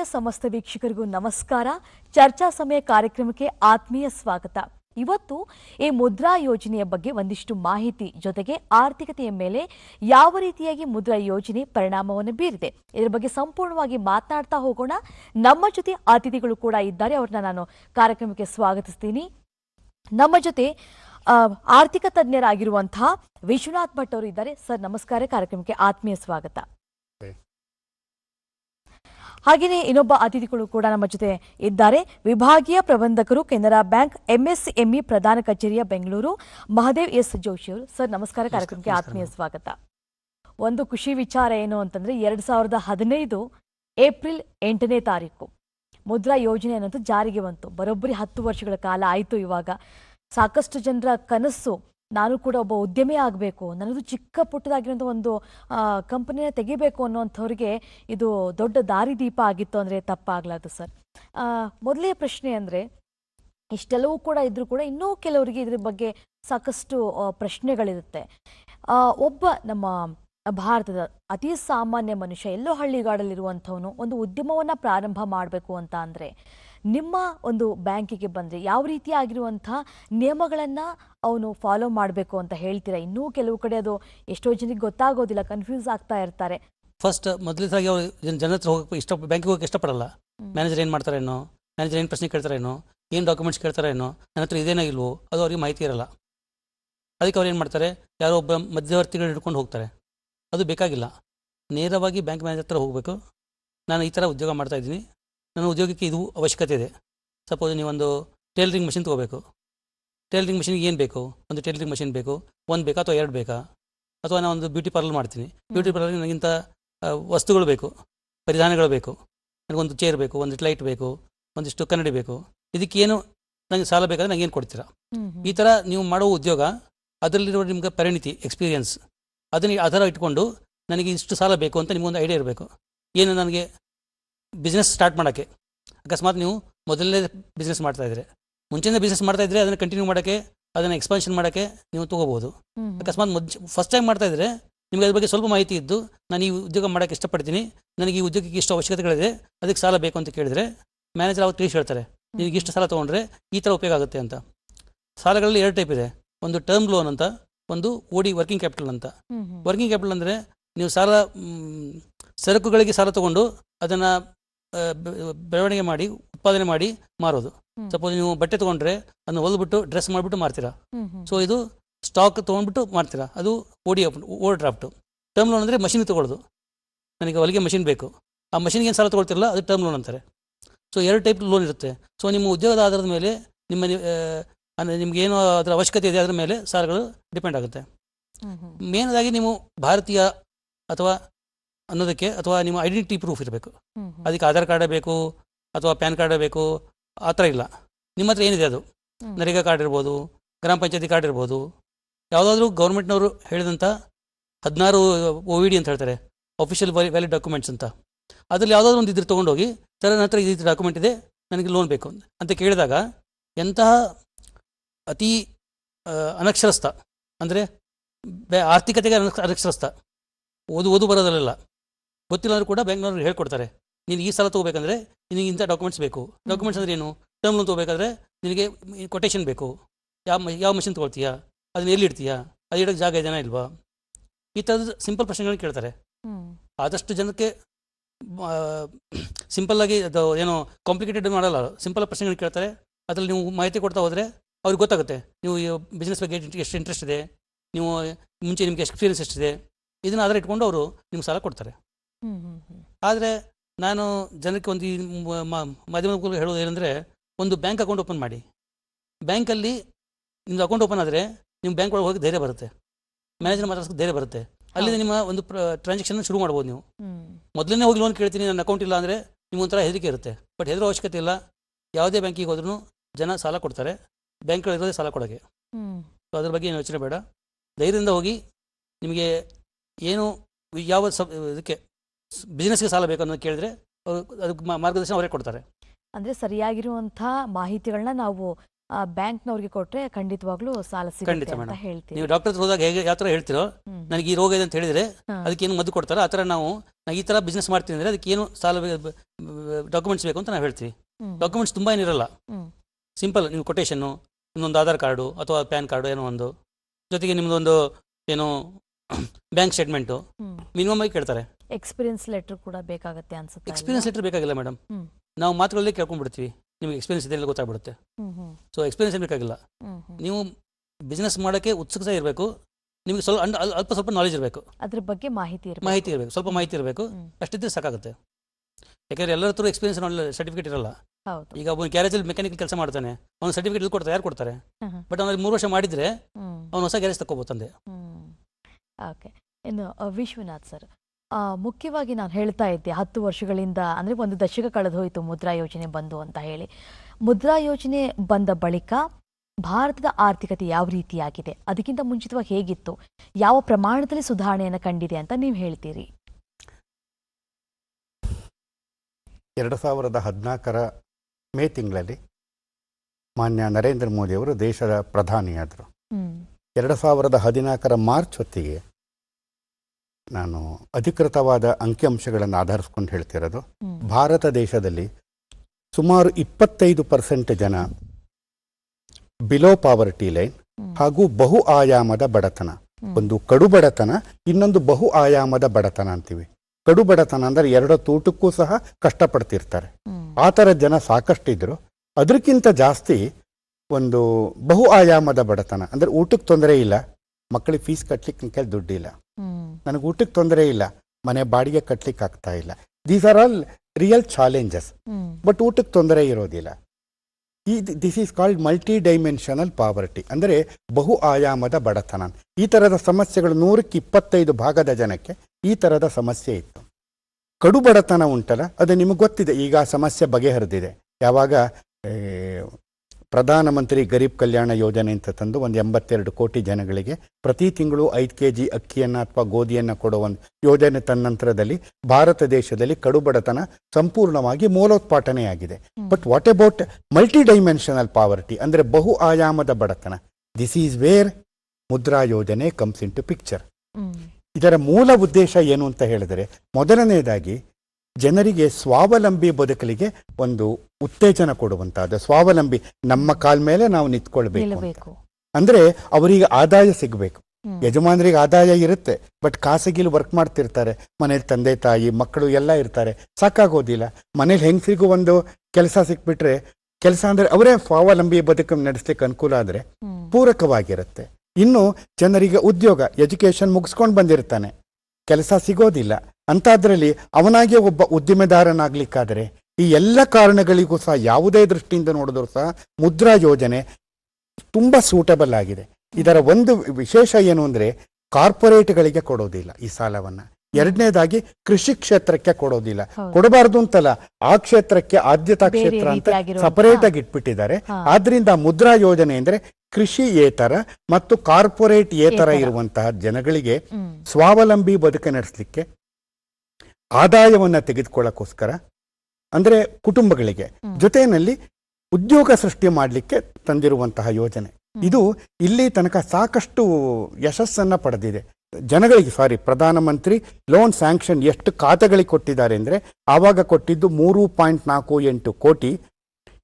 ಸಮಸ್ತ ವೀಕ್ಷಕರಿಗೂ ನಮಸ್ಕಾರ. ಚರ್ಚಾ ಸಮಯ ಕಾರ್ಯಕ್ರಮಕ್ಕೆ ಆತ್ಮೀಯ ಸ್ವಾಗತ. ಇವತ್ತು ಈ ಮುದ್ರಾ ಯೋಜನೆಯ ಬಗ್ಗೆ ಒಂದಿಷ್ಟು ಮಾಹಿತಿ ಜೊತೆಗೆ ಆರ್ಥಿಕತೆಯ ಮೇಲೆ ಯಾವ ರೀತಿಯಾಗಿ ಮುದ್ರಾ ಯೋಜನೆ ಪರಿಣಾಮವನ್ನು ಬೀರಿದೆ. ಇದರ ಬಗ್ಗೆ ಸಂಪೂರ್ಣವಾಗಿ ಮಾತನಾಡ್ತಾ ಹೋಗೋಣ. ನಮ್ಮ ಜೊತೆ ಅತಿಥಿಗಳು ಕೂಡ ಇದ್ದಾರೆ. ಅವ್ರನ್ನ ನಾನು ಕಾರ್ಯಕ್ರಮಕ್ಕೆ ಸ್ವಾಗತಿಸ್ತೀನಿ. ನಮ್ಮ ಜೊತೆ ಆರ್ಥಿಕ ತಜ್ಞರಾಗಿರುವಂತಹ ವಿಶ್ವನಾಥ್ ಭಟ್ ಅವರು ಇದ್ದಾರೆ. ಸರ್, ನಮಸ್ಕಾರ. ಕಾರ್ಯಕ್ರಮಕ್ಕೆ ಆತ್ಮೀಯ ಸ್ವಾಗತ. ಹಾಗೆಯೇ ಇನ್ನೊಬ್ಬ ಅತಿಥಿಗಳು ಕೂಡ ನಮ್ಮ ಜೊತೆ ಇದ್ದಾರೆ. ವಿಭಾಗೀಯ ಪ್ರಬಂಧಕರು ಕೆನರಾ ಬ್ಯಾಂಕ್ ಎಂಎಸ್ಎಂಇ ಪ್ರಧಾನ ಕಚೇರಿಯ ಬೆಂಗಳೂರು ಮಹದೇವ್ ಎಸ್ ಜೋಶಿ ಅವರು. ಸರ್ ನಮಸ್ಕಾರ. ಕಾರ್ಯಕ್ರಮಕ್ಕೆ ಆತ್ಮೀಯ ಸ್ವಾಗತ. ಒಂದು ಖುಷಿ ವಿಚಾರ ಏನು ಅಂತಂದ್ರೆ ಎರಡ್ ಸಾವಿರದ ಹದಿನೈದು ಏಪ್ರಿಲ್ ಎಂಟನೇ ತಾರೀಕು ಮುದ್ರಾ ಯೋಜನೆ ಅನ್ನೋದು ಜಾರಿಗೆ ಬಂತು. ಬರೋಬ್ಬರಿ ಹತ್ತು ವರ್ಷಗಳ ಕಾಲ ಆಯಿತು ಇವಾಗ. ಸಾಕಷ್ಟು ಜನರ ಕನಸು ನಾನು ಕೂಡ ಒಬ್ಬ ಉದ್ಯಮಿ ಆಗಬೇಕು, ನನ್ನದು ಚಿಕ್ಕ ಪುಟ್ಟದಾಗಿರೋ ಒಂದು ಕಂಪನಿನ ತೆಗಿಬೇಕು ಅನ್ನೋಂಥವ್ರಿಗೆ ಇದು ದೊಡ್ಡ ದಾರಿದೀಪ ಆಗಿತ್ತು ಅಂದರೆ ತಪ್ಪಾಗಲಾರ್ದು ಸರ್. ಮೊದಲೇ ಪ್ರಶ್ನೆ ಅಂದರೆ, ಇಷ್ಟೆಲ್ಲವೂ ಕೂಡ ಇದ್ರೂ ಕೂಡ ಇನ್ನೂ ಕೆಲವರಿಗೆ ಇದ್ರ ಬಗ್ಗೆ ಸಾಕಷ್ಟು ಪ್ರಶ್ನೆಗಳಿರುತ್ತೆ. ಒಬ್ಬ ನಮ್ಮ ಭಾರತದ ಅತಿ ಸಾಮಾನ್ಯ ಮನುಷ್ಯ ಎಲ್ಲೋ ಹಳ್ಳಿಗಾಡಲ್ಲಿರುವಂಥವನು ಒಂದು ಉದ್ಯಮವನ್ನು ಪ್ರಾರಂಭ ಮಾಡಬೇಕು ಅಂತ ಅಂದ್ರೆ ನಿಮ್ಮ ಒಂದು ಬ್ಯಾಂಕಿಗೆ ಬಂದ್ರೆ ಯಾವ ರೀತಿಯಾಗಿರುವಂತಹ ನಿಯಮಗಳನ್ನು ಅವನು ಫಾಲೋ ಮಾಡಬೇಕು ಅಂತ ಹೇಳ್ತೀರಾ? ಇನ್ನೂ ಕೆಲವು ಕಡೆ ಅದು ಎಷ್ಟೋ ಜನಕ್ಕೆ ಗೊತ್ತಾಗೋದಿಲ್ಲ ಕನ್ಫ್ಯೂಸ್ ಆಗ್ತಾ ಇರ್ತಾರೆ. ಫಸ್ಟ್ ಮೊದಲನೇದಾಗಿ ಅವ್ರು ಜನ ಜನ ಹತ್ರ ಹೋಗಕ್ಕೆ ಇಷ್ಟ ಬ್ಯಾಂಕಿಗೆ ಹೋಗಕ್ಕೆ ಇಷ್ಟಪಡಲ್ಲ. ಮ್ಯಾನೇಜರ್ ಏನು ಮಾಡ್ತಾರೇನೋ ಮ್ಯಾನೇಜರ್ ಏನು ಪ್ರಶ್ನೆ ಕೇಳ್ತಾರೇನೋ ಏನು? ಡಾಕ್ಯುಮೆಂಟ್ಸ್ ಕೇಳ್ತಾರೇನೋ ನನ್ನ ಹತ್ರ ಇದೇನೋ ಇಲ್ವೋ? ಅದು ಅವ್ರಿಗೆ ಮಾಹಿತಿ ಇರಲ್ಲ. ಅದಕ್ಕೆ ಅವ್ರು ಏನು ಮಾಡ್ತಾರೆ? ಯಾರೋ ಒಬ್ಬ ಮಧ್ಯವರ್ತಿಗಳು ಹಿಡ್ಕೊಂಡು ಹೋಗ್ತಾರೆ. ಅದು ಬೇಕಾಗಿಲ್ಲ. ನೇರವಾಗಿ ಬ್ಯಾಂಕ್ ಮ್ಯಾನೇಜರ್ ಹತ್ರ ಹೋಗಬೇಕು. ನಾನು ಈ ಥರ ಉದ್ಯೋಗ ಮಾಡ್ತಾ ಇದ್ದೀನಿ. ನನ್ನ ಉದ್ಯೋಗಕ್ಕೆ ಇದು ಅವಶ್ಯಕತೆ ಇದೆ. ಸಪೋಸ್ ನೀವೊಂದು ಟೇಲರಿಂಗ್ ಮಷಿನ್ ತೊಗೋಬೇಕು. ಟೇಲರಿಂಗ್ ಮಷಿನ್ಗೆ ಏನು ಬೇಕು? ಒಂದು ಟೇಲರಿಂಗ್ ಮಷಿನ್ ಬೇಕು ಒಂದು ಬೇಕಾ ಅಥವಾ ಎರಡು ಬೇಕಾ? ಅಥವಾ ನಾನು ಒಂದು ಬ್ಯೂಟಿ ಪಾರ್ಲರ್ ಮಾಡ್ತೀನಿ. ಬ್ಯೂಟಿ ಪಾರ್ಲರ್ಗೆ ನನಗಿಂತ ವಸ್ತುಗಳು ಬೇಕು ಪರಿಧಾನಗಳು ಬೇಕು. ನನಗೊಂದು ಚೇರ್ ಬೇಕು ಒಂದಿಷ್ಟು ಲೈಟ್ ಬೇಕು ಒಂದಿಷ್ಟು ಕನ್ನಡಿ ಬೇಕು. ಇದಕ್ಕೇನು ನನಗೆ ಸಾಲ ಬೇಕಾದ್ರೆ ನನಗೆ ಏನು ಕೊಡ್ತೀರಾ? ಈ ಥರ ನೀವು ಮಾಡೋ ಉದ್ಯೋಗ ಅದರಲ್ಲಿರುವ ನಿಮ್ಗೆ ಪರಿಣಿತಿ ಎಕ್ಸ್ಪೀರಿಯನ್ಸ್ ಅದನ್ನ ಆಧಾರ ಇಟ್ಕೊಂಡು ನನಗೆ ಇಷ್ಟು ಸಾಲ ಬೇಕು ಅಂತ ನಿಮಗೊಂದು ಐಡಿಯಾ ಇರಬೇಕು. ಏನು ನನಗೆ ಬಿಸ್ನೆಸ್ ಸ್ಟಾರ್ಟ್ ಮಾಡೋಕ್ಕೆ. ಅಕಸ್ಮಾತ್ ನೀವು ಮೊದಲನೇ ಬಿಸ್ನೆಸ್ ಮಾಡ್ತಾ ಇದ್ರೆ. ಮುಂಚೆನೇ ಬಿಸ್ನೆಸ್ ಮಾಡ್ತಾ ಇದ್ರೆ ಅದನ್ನು ಕಂಟಿನ್ಯೂ ಮಾಡೋಕ್ಕೆ ಅದನ್ನು ಎಕ್ಸ್ಪಾನ್ಷನ್ ಮಾಡೋಕ್ಕೆ ನೀವು ತಗೋಬೋದು ಅಕಸ್ಮಾತ್ ಮೊದ್ ಫಸ್ಟ್ ಟೈಮ್ ಮಾಡ್ತಾ ಇದ್ರೆ ನಿಮಗೆ ಅದ್ರ ಬಗ್ಗೆ ಸ್ವಲ್ಪ ಮಾಹಿತಿ ಇದ್ದು ನಾನು ಈ ಉದ್ಯೋಗ ಮಾಡೋಕ್ಕೆ ಇಷ್ಟಪಡ್ತೀನಿ ನನಗೆ ಈ ಉದ್ಯೋಗಕ್ಕೆ ಇಷ್ಟು ಅವಶ್ಯಕತೆಗಳಿದೆ ಅದಕ್ಕೆ ಸಾಲ ಬೇಕು ಅಂತ ಕೇಳಿದ್ರೆ ಮ್ಯಾನೇಜರ್ ಅವ್ರು ತಿಳಿಸಿ ಹೇಳ್ತಾರೆ ನೀವು ಇಷ್ಟು ಸಾಲ ತೊಗೊಂಡ್ರೆ ಈ ಥರ ಉಪಯೋಗ ಆಗುತ್ತೆ ಅಂತ. ಸಾಲಗಳಲ್ಲಿ ಎರಡು ಟೈಪ್ ಇದೆ ಒಂದು ಟರ್ಮ್ ಲೋನ್ ಅಂತ ಒಂದು ಓಡಿ ವರ್ಕಿಂಗ್ ಕ್ಯಾಪಿಟಲ್ ಅಂತ. ವರ್ಕಿಂಗ್ ಕ್ಯಾಪಿಟಲ್ ಅಂದರೆ ನೀವು ಸಾಲ ಸರಕುಗಳಿಗೆ ಸಾಲ ತಗೊಂಡು ಅದನ್ನು ಬೆಳವಣಿಗೆ ಮಾಡಿ ಉತ್ಪಾದನೆ ಮಾಡಿ ಮಾರೋದು. ಸಪೋಸ್ ನೀವು ಬಟ್ಟೆ ತಗೊಂಡ್ರೆ ಅದನ್ನ ಹೊಲ್ದ್ಬಿಟ್ಟು ಡ್ರೆಸ್ ಮಾಡಿಬಿಟ್ಟು ಮಾರ್ತೀರಾ? ಸೊ ಇದು ಸ್ಟಾಕ್ ತೊಗೊಂಡ್ಬಿಟ್ಟು ಮಾಡ್ತೀರಾ ಅದು OD overdraft term loan ಅಂದರೆ ಮಷಿನ್ ತೊಗೊಳ್ಳೋದು. ನನಗೆ ಹೊಲಿಗೆ ಮಷಿನ್ ಬೇಕು. ಆ ಮಷಿನ್ಗೆ ಏನು ಸಾಲ ತೊಗೊಳ್ತಿರಲ್ಲ ಅದು ಟರ್ಮ್ ಲೋನ್ ಅಂತಾರೆ. ಸೊ ಎರಡು ಟೈಪ್ ಲೋನ್ ಇರುತ್ತೆ. ಸೊ ನಿಮ್ಮ ಉದ್ಯೋಗದ ಆಧಾರದ ಮೇಲೆ ನಿಮ್ಮ ಅಂದ್ರೆ ಅಂದರೆ ನಿಮ್ಗೆ ಏನು ಅದರ ಅವಶ್ಯಕತೆ ಇದೆ ಅದರ ಮೇಲೆ ಸಾಲಗಳು ಡಿಪೆಂಡ್ ಆಗುತ್ತೆ. ಮೇನದಾಗಿ ನೀವು ಭಾರತೀಯ ಅಥವಾ ಅನ್ನೋದಕ್ಕೆ ಅಥವಾ ನಿಮ್ಮ ಐಡೆಂಟಿಟಿ ಪ್ರೂಫ್ ಇರಬೇಕು. ಅದಕ್ಕೆ ಆಧಾರ್ ಕಾರ್ಡೇ ಬೇಕು ಅಥವಾ ಪ್ಯಾನ್ ಕಾರ್ಡೇ ಬೇಕು ಆ ಥರ ಇಲ್ಲ. ನಿಮ್ಮ ಹತ್ರ ಏನಿದೆ ಅದು. ನರೇಗಾ ಕಾರ್ಡ್ ಇರ್ಬೋದು ಗ್ರಾಮ ಪಂಚಾಯತಿ ಕಾರ್ಡ್ ಇರ್ಬೋದು ಯಾವುದಾದ್ರೂ ಗೌರ್ಮೆಂಟ್ನವರು ಹೇಳಿದಂಥ ಹದಿನಾರು ಒ ವಿ ಡಿ ಅಂತ ಹೇಳ್ತಾರೆ ಅಫಿಷಿಯಲ್ ವ್ಯಾಲಿಡ್ ಡಾಕ್ಯುಮೆಂಟ್ಸ್ ಅಂತ. ಅದರಲ್ಲಿ ಯಾವುದಾದ್ರು ಒಂದು ಇದ್ರೆ ತೊಗೊಂಡೋಗಿ ಸರ್ ನನ್ನ ಹತ್ರ ಇದು ಡಾಕ್ಯುಮೆಂಟ್ ಇದೆ ನನಗೆ ಲೋನ್ ಬೇಕು ಅಂತ. ಕೇಳಿದಾಗ ಎಂತಹ ಅತಿ ಅನಕ್ಷರಸ್ಥ ಅಂದರೆ ಆರ್ಥಿಕತೆಗೆ ಅನಕ್ಷ ಅನಕ್ಷರಸ್ಥ ಓದು ಓದು ಬರೋದಲ್ಲ ಗೊತ್ತಿಲ್ಲ ಅಂದ್ರೂ ಕೂಡ ಬ್ಯಾಂಕ್ನವ್ರು ಹೇಳ್ಕೊಡ್ತಾರೆ. ನೀನು ಈ ಸಾಲ ತೊಗೋಬೇಕಂದ್ರೆ ನಿನಗೆ ಇಂಥ ಡಾಕ್ಯುಮೆಂಟ್ಸ್ ಬೇಕು. ಡಾಕ್ಯುಮೆಂಟ್ಸ್ ಅಂದ್ರೆ ಏನು? ಟರ್ಮ್ ಲೋನ್ ತೊಗೋಬೇಕಾದ್ರೆ ನಿನಗೆ ಕೊಟೇಷನ್ ಬೇಕು. ಯಾವ ಮ- ಯಾವ ಮಷಿನ್ ತೊಗೊಳ್ತೀಯಾ? ಅದನ್ನ ಎಲ್ಲಿ ಇಡ್ತೀಯಾ? ಅದು ಇಡೋಕ್ಕೆ ಜಾಗ ಇದೆಯಾ ಇಲ್ವಾ? ಈ ಥರದ ಸಿಂಪಲ್ ಪ್ರಶ್ನೆಗಳನ್ನ ಕೇಳ್ತಾರೆ. ಆದಷ್ಟು ಜನಕ್ಕೆ ಸಿಂಪಲ್ಲಾಗಿ ಅದು ಏನೋ ಕಾಂಪ್ಲಿಕೇಟೆಡ್ ಮಾಡಲ್ಲ. ಸಿಂಪಲ್ ಪ್ರಶ್ನೆಗಳನ್ನ ಕೇಳ್ತಾರೆ. ಅದರಲ್ಲಿ ನೀವು ಮಾಹಿತಿ ಕೊಡ್ತಾ ಹೋದರೆ ಅವ್ರಿಗೆ ಗೊತ್ತಾಗುತ್ತೆ. ನೀವು ಬಿಸ್ನೆಸ್ ಬಗ್ಗೆ ಎಷ್ಟು ಇಂಟ್ರೆಸ್ಟ್ ಇದೆ? ನೀವು ಮುಂಚೆ ನಿಮಗೆ ಎಕ್ಸ್ಪೀರಿಯನ್ಸ್ ಎಷ್ಟಿದೆ? ಇದನ್ನ ಆಧಾರ ಇಟ್ಕೊಂಡು ಅವರು ನಿಮ್ಗೆ ಸಾಲ ಕೊಡ್ತಾರೆ. ಆದರೆ ನಾನು ಜನಕ್ಕೆ ಒಂದು ಮಾಧ್ಯಮದ ಮೂಲಕ ಹೇಳೋದು ಏನಂದರೆ ಒಂದು ಬ್ಯಾಂಕ್ ಅಕೌಂಟ್ ಓಪನ್ ಮಾಡಿ. ಬ್ಯಾಂಕಲ್ಲಿ ನಿಮ್ದು ಅಕೌಂಟ್ ಓಪನ್ ಆದರೆ ನಿಮ್ಮ ಬ್ಯಾಂಕ್ ಒಳಗೆ ಹೋಗಿ ಧೈರ್ಯ ಬರುತ್ತೆ. ಮ್ಯಾನೇಜರ್ ಮಾತಾಡ್ಸೋಕೆ ಧೈರ್ಯ ಬರುತ್ತೆ. ಅಲ್ಲಿಂದ ನಿಮ್ಮ ಒಂದು ಟ್ರಾನ್ಸಾಕ್ಷನ್ ಶುರು ಮಾಡ್ಬೋದು ನೀವು. ಮೊದಲನೇ ಹೋಗಿ ಲೋನ್ ಕೇಳ್ತೀನಿ ನನ್ನ ಅಕೌಂಟ್ ಇಲ್ಲ ಅಂದರೆ ನಿಮ್ಗೊಂಥರ ಹೆದರಿಕೆ ಇರುತ್ತೆ. ಬಟ್ ಹೆದರೋ ಅವಶ್ಯಕತೆ ಇಲ್ಲ. ಯಾವುದೇ ಬ್ಯಾಂಕಿಗೆ ಹೋದ್ರೂ ಜನ ಸಾಲ ಕೊಡ್ತಾರೆ. ಬ್ಯಾಂಕ್ಗಳು ಇರೋದೇ ಸಾಲ ಕೊಡೋಕೆ. ಸೊ ಅದ್ರ ಬಗ್ಗೆ ಏನು ಯೋಚನೆ ಬೇಡ. ಧೈರ್ಯದಿಂದ ಹೋಗಿ ನಿಮಗೆ ಏನು ಯಾವ ಸಬ್ ಇದಕ್ಕೆ ಬಿಸ್ನೆಸ್ಗೆ ಸಾಲ ಬೇಕು ಅನ್ನೋದು ಕೇಳಿದ್ರೆ ಅವ್ರು ಅದಕ್ಕೆ ಮಾರ್ಗದರ್ಶನ ಅವರೇ ಕೊಡ್ತಾರೆ ಅಂದ್ರೆ ಸರಿಯಾಗಿರುವಂತಹ ಮಾಹಿತಿಗಳನ್ನ ನಾವು ಬ್ಯಾಂಕ್ನವ್ರಿಗೆ ಕೊಟ್ರೆ ಖಂಡಿತವಾಗ್ಲೂ ಸಾಲ ಖಂಡಿತ ಸಿಗುತ್ತೆ ಅಂತ ಮೇಡಮ್ ಹೇಳ್ತೀವಿ ನೀವು ಡಾಕ್ಟರ್ ಹೋದಾಗ ಹೇಗೆ ಯಾವ ಥರ ಹೇಳ್ತಿರೋ ಹ್ಮ್. ನನಗೆ ಈ ರೋಗ ಇದೆ ಅಂತ ಹೇಳಿದ್ರೆ ಅದಕ್ಕೇನು ಅದಕ್ಕೆ ಏನು ಮದ್ದು ಕೊಡ್ತಾರೋ ಆ ಥರ ನಾವು ನಾ ಈ ಥರ ಬಿಸ್ನೆಸ್ ಮಾಡ್ತೀನಿ ಅಂದರೆ ಅದಕ್ಕೆ ಏನು ಸಾಲ ಡಾಕ್ಯುಮೆಂಟ್ಸ್ ಬೇಕು ಅಂತ ನಾವು ಹೇಳ್ತೀವಿ ಹ್ಮ್. ಡಾಕ್ಯುಮೆಂಟ್ಸ್ ತುಂಬ ಏನಿರಲ್ಲ ಹ್ಮ್. ಸಿಂಪಲ್ ನೀವು ಕೊಟೇಶನ್ನು ನಿಮ್ಮೊಂದು ಆಧಾರ್ ಕಾರ್ಡು ಅಥವಾ ಪ್ಯಾನ್ ಕಾರ್ಡು ಏನೋ ಒಂದು ಜೊತೆಗೆ ನಿಮ್ಮದೊಂದು ಏನು ಬ್ಯಾಂಕ್ ಸ್ಟೇಟ್ಮೆಂಟು ಹ್ಮ್. ಮಿನಿಮಮ್ ಆಗಿ ಕೇಳ್ತಾರೆ ಎಕ್ಸ್ಪೀರಿಯನ್ಸ್ ಲೆಟರ್ ಕೂಡ ಬೇಕಾಗುತ್ತೆ ಅನ್ಸುತ್ತೆ ಎಕ್ಸ್ಪೀರಿಯನ್ಸ್ ಲೆಟರ್ ಬೇಕಾಗಿಲ್ಲ ಮೇಡಮ್. ನಾವು ಮಾತುಗಳಲ್ಲಿ ಕೇಳ್ಕೊಂಡ್ಬಿಡ್ತೀವಿ. ನಿಮಗೆ ಎಕ್ಸ್ಪೀರಿಯನ್ಸ್ ಇದೆ ಗೊತ್ತಾಗ್ಬಿಡುತ್ತೆ. ಸೊ ಎಕ್ಸ್ಪೀರಿಯನ್ಸ್ ಏನು ಬೇಕಾಗಿಲ್ಲ. ನೀವು ಬಿಸ್ನೆಸ್ ಮಾಡೋಕ್ಕೆ ಉತ್ಸುಕತೆ ಇರಬೇಕು. ನಿಮಗೆ ಸ್ವಲ್ಪ ಅಲ್ಪ ಸ್ವಲ್ಪ ನಾಲೆಜ್ ಇರಬೇಕು. ಅದ್ರ ಬಗ್ಗೆ ಮಾಹಿತಿ ಇರಬೇಕು. ಮಾಹಿತಿ ಇರಬೇಕು. ಸ್ವಲ್ಪ ಮಾಹಿತಿ ಇರಬೇಕು. ಅಷ್ಟಿದ್ರೆ ಸಾಕಾಗುತ್ತೆ. ಯಾಕಂದ್ರೆ ಎಲ್ಲರ ಹತ್ರ ಎಕ್ಸ್ಪೀರಿಯನ್ಸ್ ಸರ್ಟಿಫಿಕೇಟ್ ಇರಲ್ಲ. ಈಗ ಈಗ ಗ್ಯಾರೇಜ್ ಅಲ್ಲಿ ಮೆಕ್ಯಾನಿಕಲ್ ಕೆಲಸ ಮಾಡ್ತಾನೆ. ಅವ್ನು ಸರ್ಟಿಫಿಕೇಟ್ ಇಲ್ಲಿ ಕೊಡ್ತಾರೆ? ಯಾರು ಕೊಡ್ತಾರೆ. ಬಟ್ ಅವ್ನಲ್ಲಿ ಮೂರು ವರ್ಷ ಮಾಡಿದ್ರೆ ಅವ್ನು ಹೊಸ ಗ್ಯಾರೇಜ್ ತಗೋಬೋದು ತಂದೆ. ಓಕೆ ಇನ್ನು ವಿಶ್ವನಾಥ್ ಸರ್ ಮುಖ್ಯವಾಗಿ ನಾನು ಹೇಳ್ತಾ ಇದ್ದೆ ಹತ್ತು ವರ್ಷಗಳಿಂದ ಅಂದರೆ ಒಂದು ದಶಕ ಕಳೆದು ಹೋಯಿತು ಮುದ್ರಾ ಯೋಜನೆ ಬಂದು ಅಂತ ಹೇಳಿ. ಮುದ್ರಾ ಯೋಜನೆ ಬಂದ ಬಳಿಕ ಭಾರತದ ಆರ್ಥಿಕತೆ ಯಾವ ರೀತಿಯಾಗಿದೆ ಅದಕ್ಕಿಂತ ಮುಂಚಿತವಾಗಿ ಹೇಗಿತ್ತು ಯಾವ ಪ್ರಮಾಣದಲ್ಲಿ ಸುಧಾರಣೆಯನ್ನು ಕಂಡಿದೆ ಅಂತ ನೀವು ಹೇಳ್ತೀರಿ? ಎರಡು ಸಾವಿರದ ಹದಿನಾಲ್ಕರ ಮೇ ತಿಂಗಳಲ್ಲಿ ಮಾನ್ಯ ನರೇಂದ್ರ ಮೋದಿಯವರು ದೇಶದ ಪ್ರಧಾನಿಯಾದರು. ಎರಡು ಸಾವಿರದ ಹದಿನಾಲ್ಕರ ಮಾರ್ಚ್ ಹೊತ್ತಿಗೆ ನಾನು ಅಧಿಕೃತವಾದ ಅಂಕಿಅಂಶಗಳನ್ನು ಆಧರಿಸ್ಕೊಂಡು ಹೇಳ್ತಿರೋದು. ಭಾರತ ದೇಶದಲ್ಲಿ ಸುಮಾರು ಇಪ್ಪತ್ತೈದು ಪರ್ಸೆಂಟ್ ಜನ ಬಿಲೋ ಪಾವರ್ಟಿ ಲೈನ್ ಹಾಗೂ ಬಹು ಆಯಾಮದ ಬಡತನ. ಒಂದು ಕಡು ಬಡತನ ಇನ್ನೊಂದು ಬಹು ಆಯಾಮದ ಬಡತನ ಅಂತೀವಿ. ಕಡು ಬಡತನ ಅಂದ್ರೆ ಎರಡು ಊಟಕ್ಕೂ ಸಹ ಕಷ್ಟಪಡ್ತಿರ್ತಾರೆ. ಆ ಥರ ಜನ ಸಾಕಷ್ಟಿದ್ರು. ಅದಕ್ಕಿಂತ ಜಾಸ್ತಿ ಒಂದು ಬಹು ಆಯಾಮದ ಬಡತನ. ಅಂದ್ರೆ ಊಟಕ್ಕೆ ತೊಂದರೆ ಇಲ್ಲ. ಮಕ್ಕಳಿಗೆ ಫೀಸ್ ಕಟ್ಟಲಿಕ್ಕೆ ದುಡ್ಡಿಲ್ಲ. ನನಗೆ ಊಟಕ್ಕೆ ತೊಂದರೆ ಇಲ್ಲ. ಮನೆ ಬಾಡಿಗೆ ಕಟ್ಲಿಕ್ಕೆ ಆಗ್ತಾ ಇಲ್ಲ. These are all real challenges but ಊಟಕ್ಕೆ ತೊಂದರೆ ಇರೋದಿಲ್ಲ. ಈ this is called multidimensional poverty ಅಂದರೆ ಬಹು ಆಯಾಮದ ಬಡತನ. ಈ ಥರದ ಸಮಸ್ಯೆಗಳು ನೂರಕ್ಕೆ ಇಪ್ಪತ್ತೈದು ಭಾಗದ ಜನಕ್ಕೆ ಈ ಥರದ ಸಮಸ್ಯೆ ಇತ್ತು. ಕಡು ಬಡತನ ಉಂಟಲ್ಲ ಅದು ನಿಮಗೆ ಗೊತ್ತಿದೆ. ಈಗ ಆ ಸಮಸ್ಯೆ ಬಗೆಹರಿದಿದೆ. ಯಾವಾಗ ಪ್ರಧಾನಮಂತ್ರಿ ಗರೀಬ್ ಕಲ್ಯಾಣ ಯೋಜನೆ ಅಂತ ತಂದು ಒಂದು ಎಂಬತ್ತೆರಡು ಕೋಟಿ ಜನಗಳಿಗೆ ಪ್ರತಿ ತಿಂಗಳು ಐದು ಕೆ ಜಿ ಅಕ್ಕಿಯನ್ನು ಅಥವಾ ಗೋಧಿಯನ್ನ ಕೊಡುವ ಒಂದು ಯೋಜನೆ ತನ್ನಂತರದಲ್ಲಿ ಭಾರತ ದೇಶದಲ್ಲಿ ಕಡುಬಡತನ ಸಂಪೂರ್ಣವಾಗಿ ಮೂಲೋತ್ಪಾಟನೆಯಾಗಿದೆ. But what about multidimensional poverty ಅಂದ್ರೆ ಬಹು ಆಯಾಮದ ಬಡತನ. ದಿಸ್ ಈಸ್ ವೇರ್ ಮುದ್ರಾ ಯೋಜನೆ ಕಮ್ಸ್ ಇನ್ ಟು ಪಿಕ್ಚರ್ ಇದರ ಮೂಲ ಉದ್ದೇಶ ಏನು ಅಂತ ಹೇಳಿದರೆ ಮೊದಲನೆಯದಾಗಿ ಜನರಿಗೆ ಸ್ವಾವಲಂಬಿ ಬದುಕಲಿಗೆ ಒಂದು ಉತ್ತೇಜನ ಕೊಡುವಂತಹದ್ದು ಸ್ವಾವಲಂಬಿ ನಮ್ಮ ಕಾಲ್ ಮೇಲೆ ನಾವು ನಿಂತ್ಕೊಳ್ಬೇಕು ಅಂದ್ರೆ ಅವರಿಗೆ ಆದಾಯ ಸಿಗಬೇಕು. ಯಜಮಾನರಿಗೆ ಆದಾಯ ಇರುತ್ತೆ. ಬಟ್ ಖಾಸಗಿಲಿ ವರ್ಕ್ ಮಾಡ್ತಿರ್ತಾರೆ. ಮನೇಲಿ ತಂದೆ ತಾಯಿ ಮಕ್ಕಳು ಎಲ್ಲ ಇರ್ತಾರೆ. ಸಾಕಾಗೋದಿಲ್ಲ. ಮನೇಲಿ ಹೆಂಗಸಿಗೂ ಒಂದು ಕೆಲಸ ಸಿಕ್ಬಿಟ್ರೆ ಕೆಲಸ ಅಂದ್ರೆ ಅವರೇ ಸ್ವಾವಲಂಬಿ ಬದುಕು ನಡೆಸ್ಲಿಕ್ಕೆ ಅನುಕೂಲ ಆದ್ರೆ ಪೂರಕವಾಗಿರುತ್ತೆ. ಇನ್ನು ಜನರಿಗೆ ಉದ್ಯೋಗ ಎಜುಕೇಶನ್ ಮುಗಿಸ್ಕೊಂಡು ಬಂದಿರ್ತಾನೆ. ಕೆಲಸ ಸಿಗೋದಿಲ್ಲ. ಅಂತಾದ್ರಲ್ಲಿ ಅವನಾಗೆ ಒಬ್ಬ ಉದ್ದಿಮೆದಾರನಾಗ್ಲಿಕ್ಕಾದರೆ ಈ ಎಲ್ಲ ಕಾರಣಗಳಿಗೂ ಸಹ ಯಾವುದೇ ದೃಷ್ಟಿಯಿಂದ ನೋಡಿದ್ರು ಸಹ ಮುದ್ರಾ ಯೋಜನೆ ತುಂಬಾ ಸೂಟಬಲ್ ಆಗಿದೆ. ಇದರ ಒಂದು ವಿಶೇಷ ಏನು ಅಂದ್ರೆ ಕಾರ್ಪೊರೇಟ್ಗಳಿಗೆ ಕೊಡೋದಿಲ್ಲ ಈ ಸಾಲವನ್ನ. ಎರಡನೇದಾಗಿ ಕೃಷಿ ಕ್ಷೇತ್ರಕ್ಕೆ ಕೊಡೋದಿಲ್ಲ. ಕೊಡಬಾರದು ಅಂತಲ್ಲ ಆ ಕ್ಷೇತ್ರಕ್ಕೆ ಆದ್ಯತಾ ಕ್ಷೇತ್ರ ಅಂತ ಸಪರೇಟ್ ಆಗಿ ಇಟ್ಬಿಟ್ಟಿದ್ದಾರೆ. ಆದ್ರಿಂದ ಮುದ್ರಾ ಯೋಜನೆ ಅಂದ್ರೆ ಕೃಷಿ ಏತರ ಮತ್ತು ಕಾರ್ಪೊರೇಟ್ ಏತರ. ಇರುವಂತಹ ಜನಗಳಿಗೆ ಸ್ವಾವಲಂಬಿ ಬದುಕು ನಡೆಸಲಿಕ್ಕೆ ಆದಾಯವನ್ನ ತೆಗೆದುಕೊಳ್ಳಕ್ಕೋಸ್ಕರ ಅಂದ್ರೆ ಕುಟುಂಬಗಳಿಗೆ. ಜೊತೆಯಲ್ಲಿ ಉದ್ಯೋಗ ಸೃಷ್ಟಿ ಮಾಡಲಿಕ್ಕೆ ತಂದಿರುವಂತಹ ಯೋಜನೆ. ಇದು ಇಲ್ಲಿ ತನಕ ಸಾಕಷ್ಟು ಯಶಸ್ಸನ್ನ ಪಡೆದಿದೆ. ಜನಗಳಿಗೆ ಸಾರಿ ಪ್ರಧಾನಮಂತ್ರಿ ಲೋನ್ ಸ್ಯಾಂಕ್ಷನ್ ಎಷ್ಟು ಖಾತೆಗಳಿಗೆ ಕೊಟ್ಟಿದ್ದಾರೆ ಅಂದ್ರೆ ಆವಾಗ ಕೊಟ್ಟಿದ್ದು ಮೂರು ಪಾಯಿಂಟ್ ನಾಲ್ಕು ಎಂಟು ಕೋಟಿ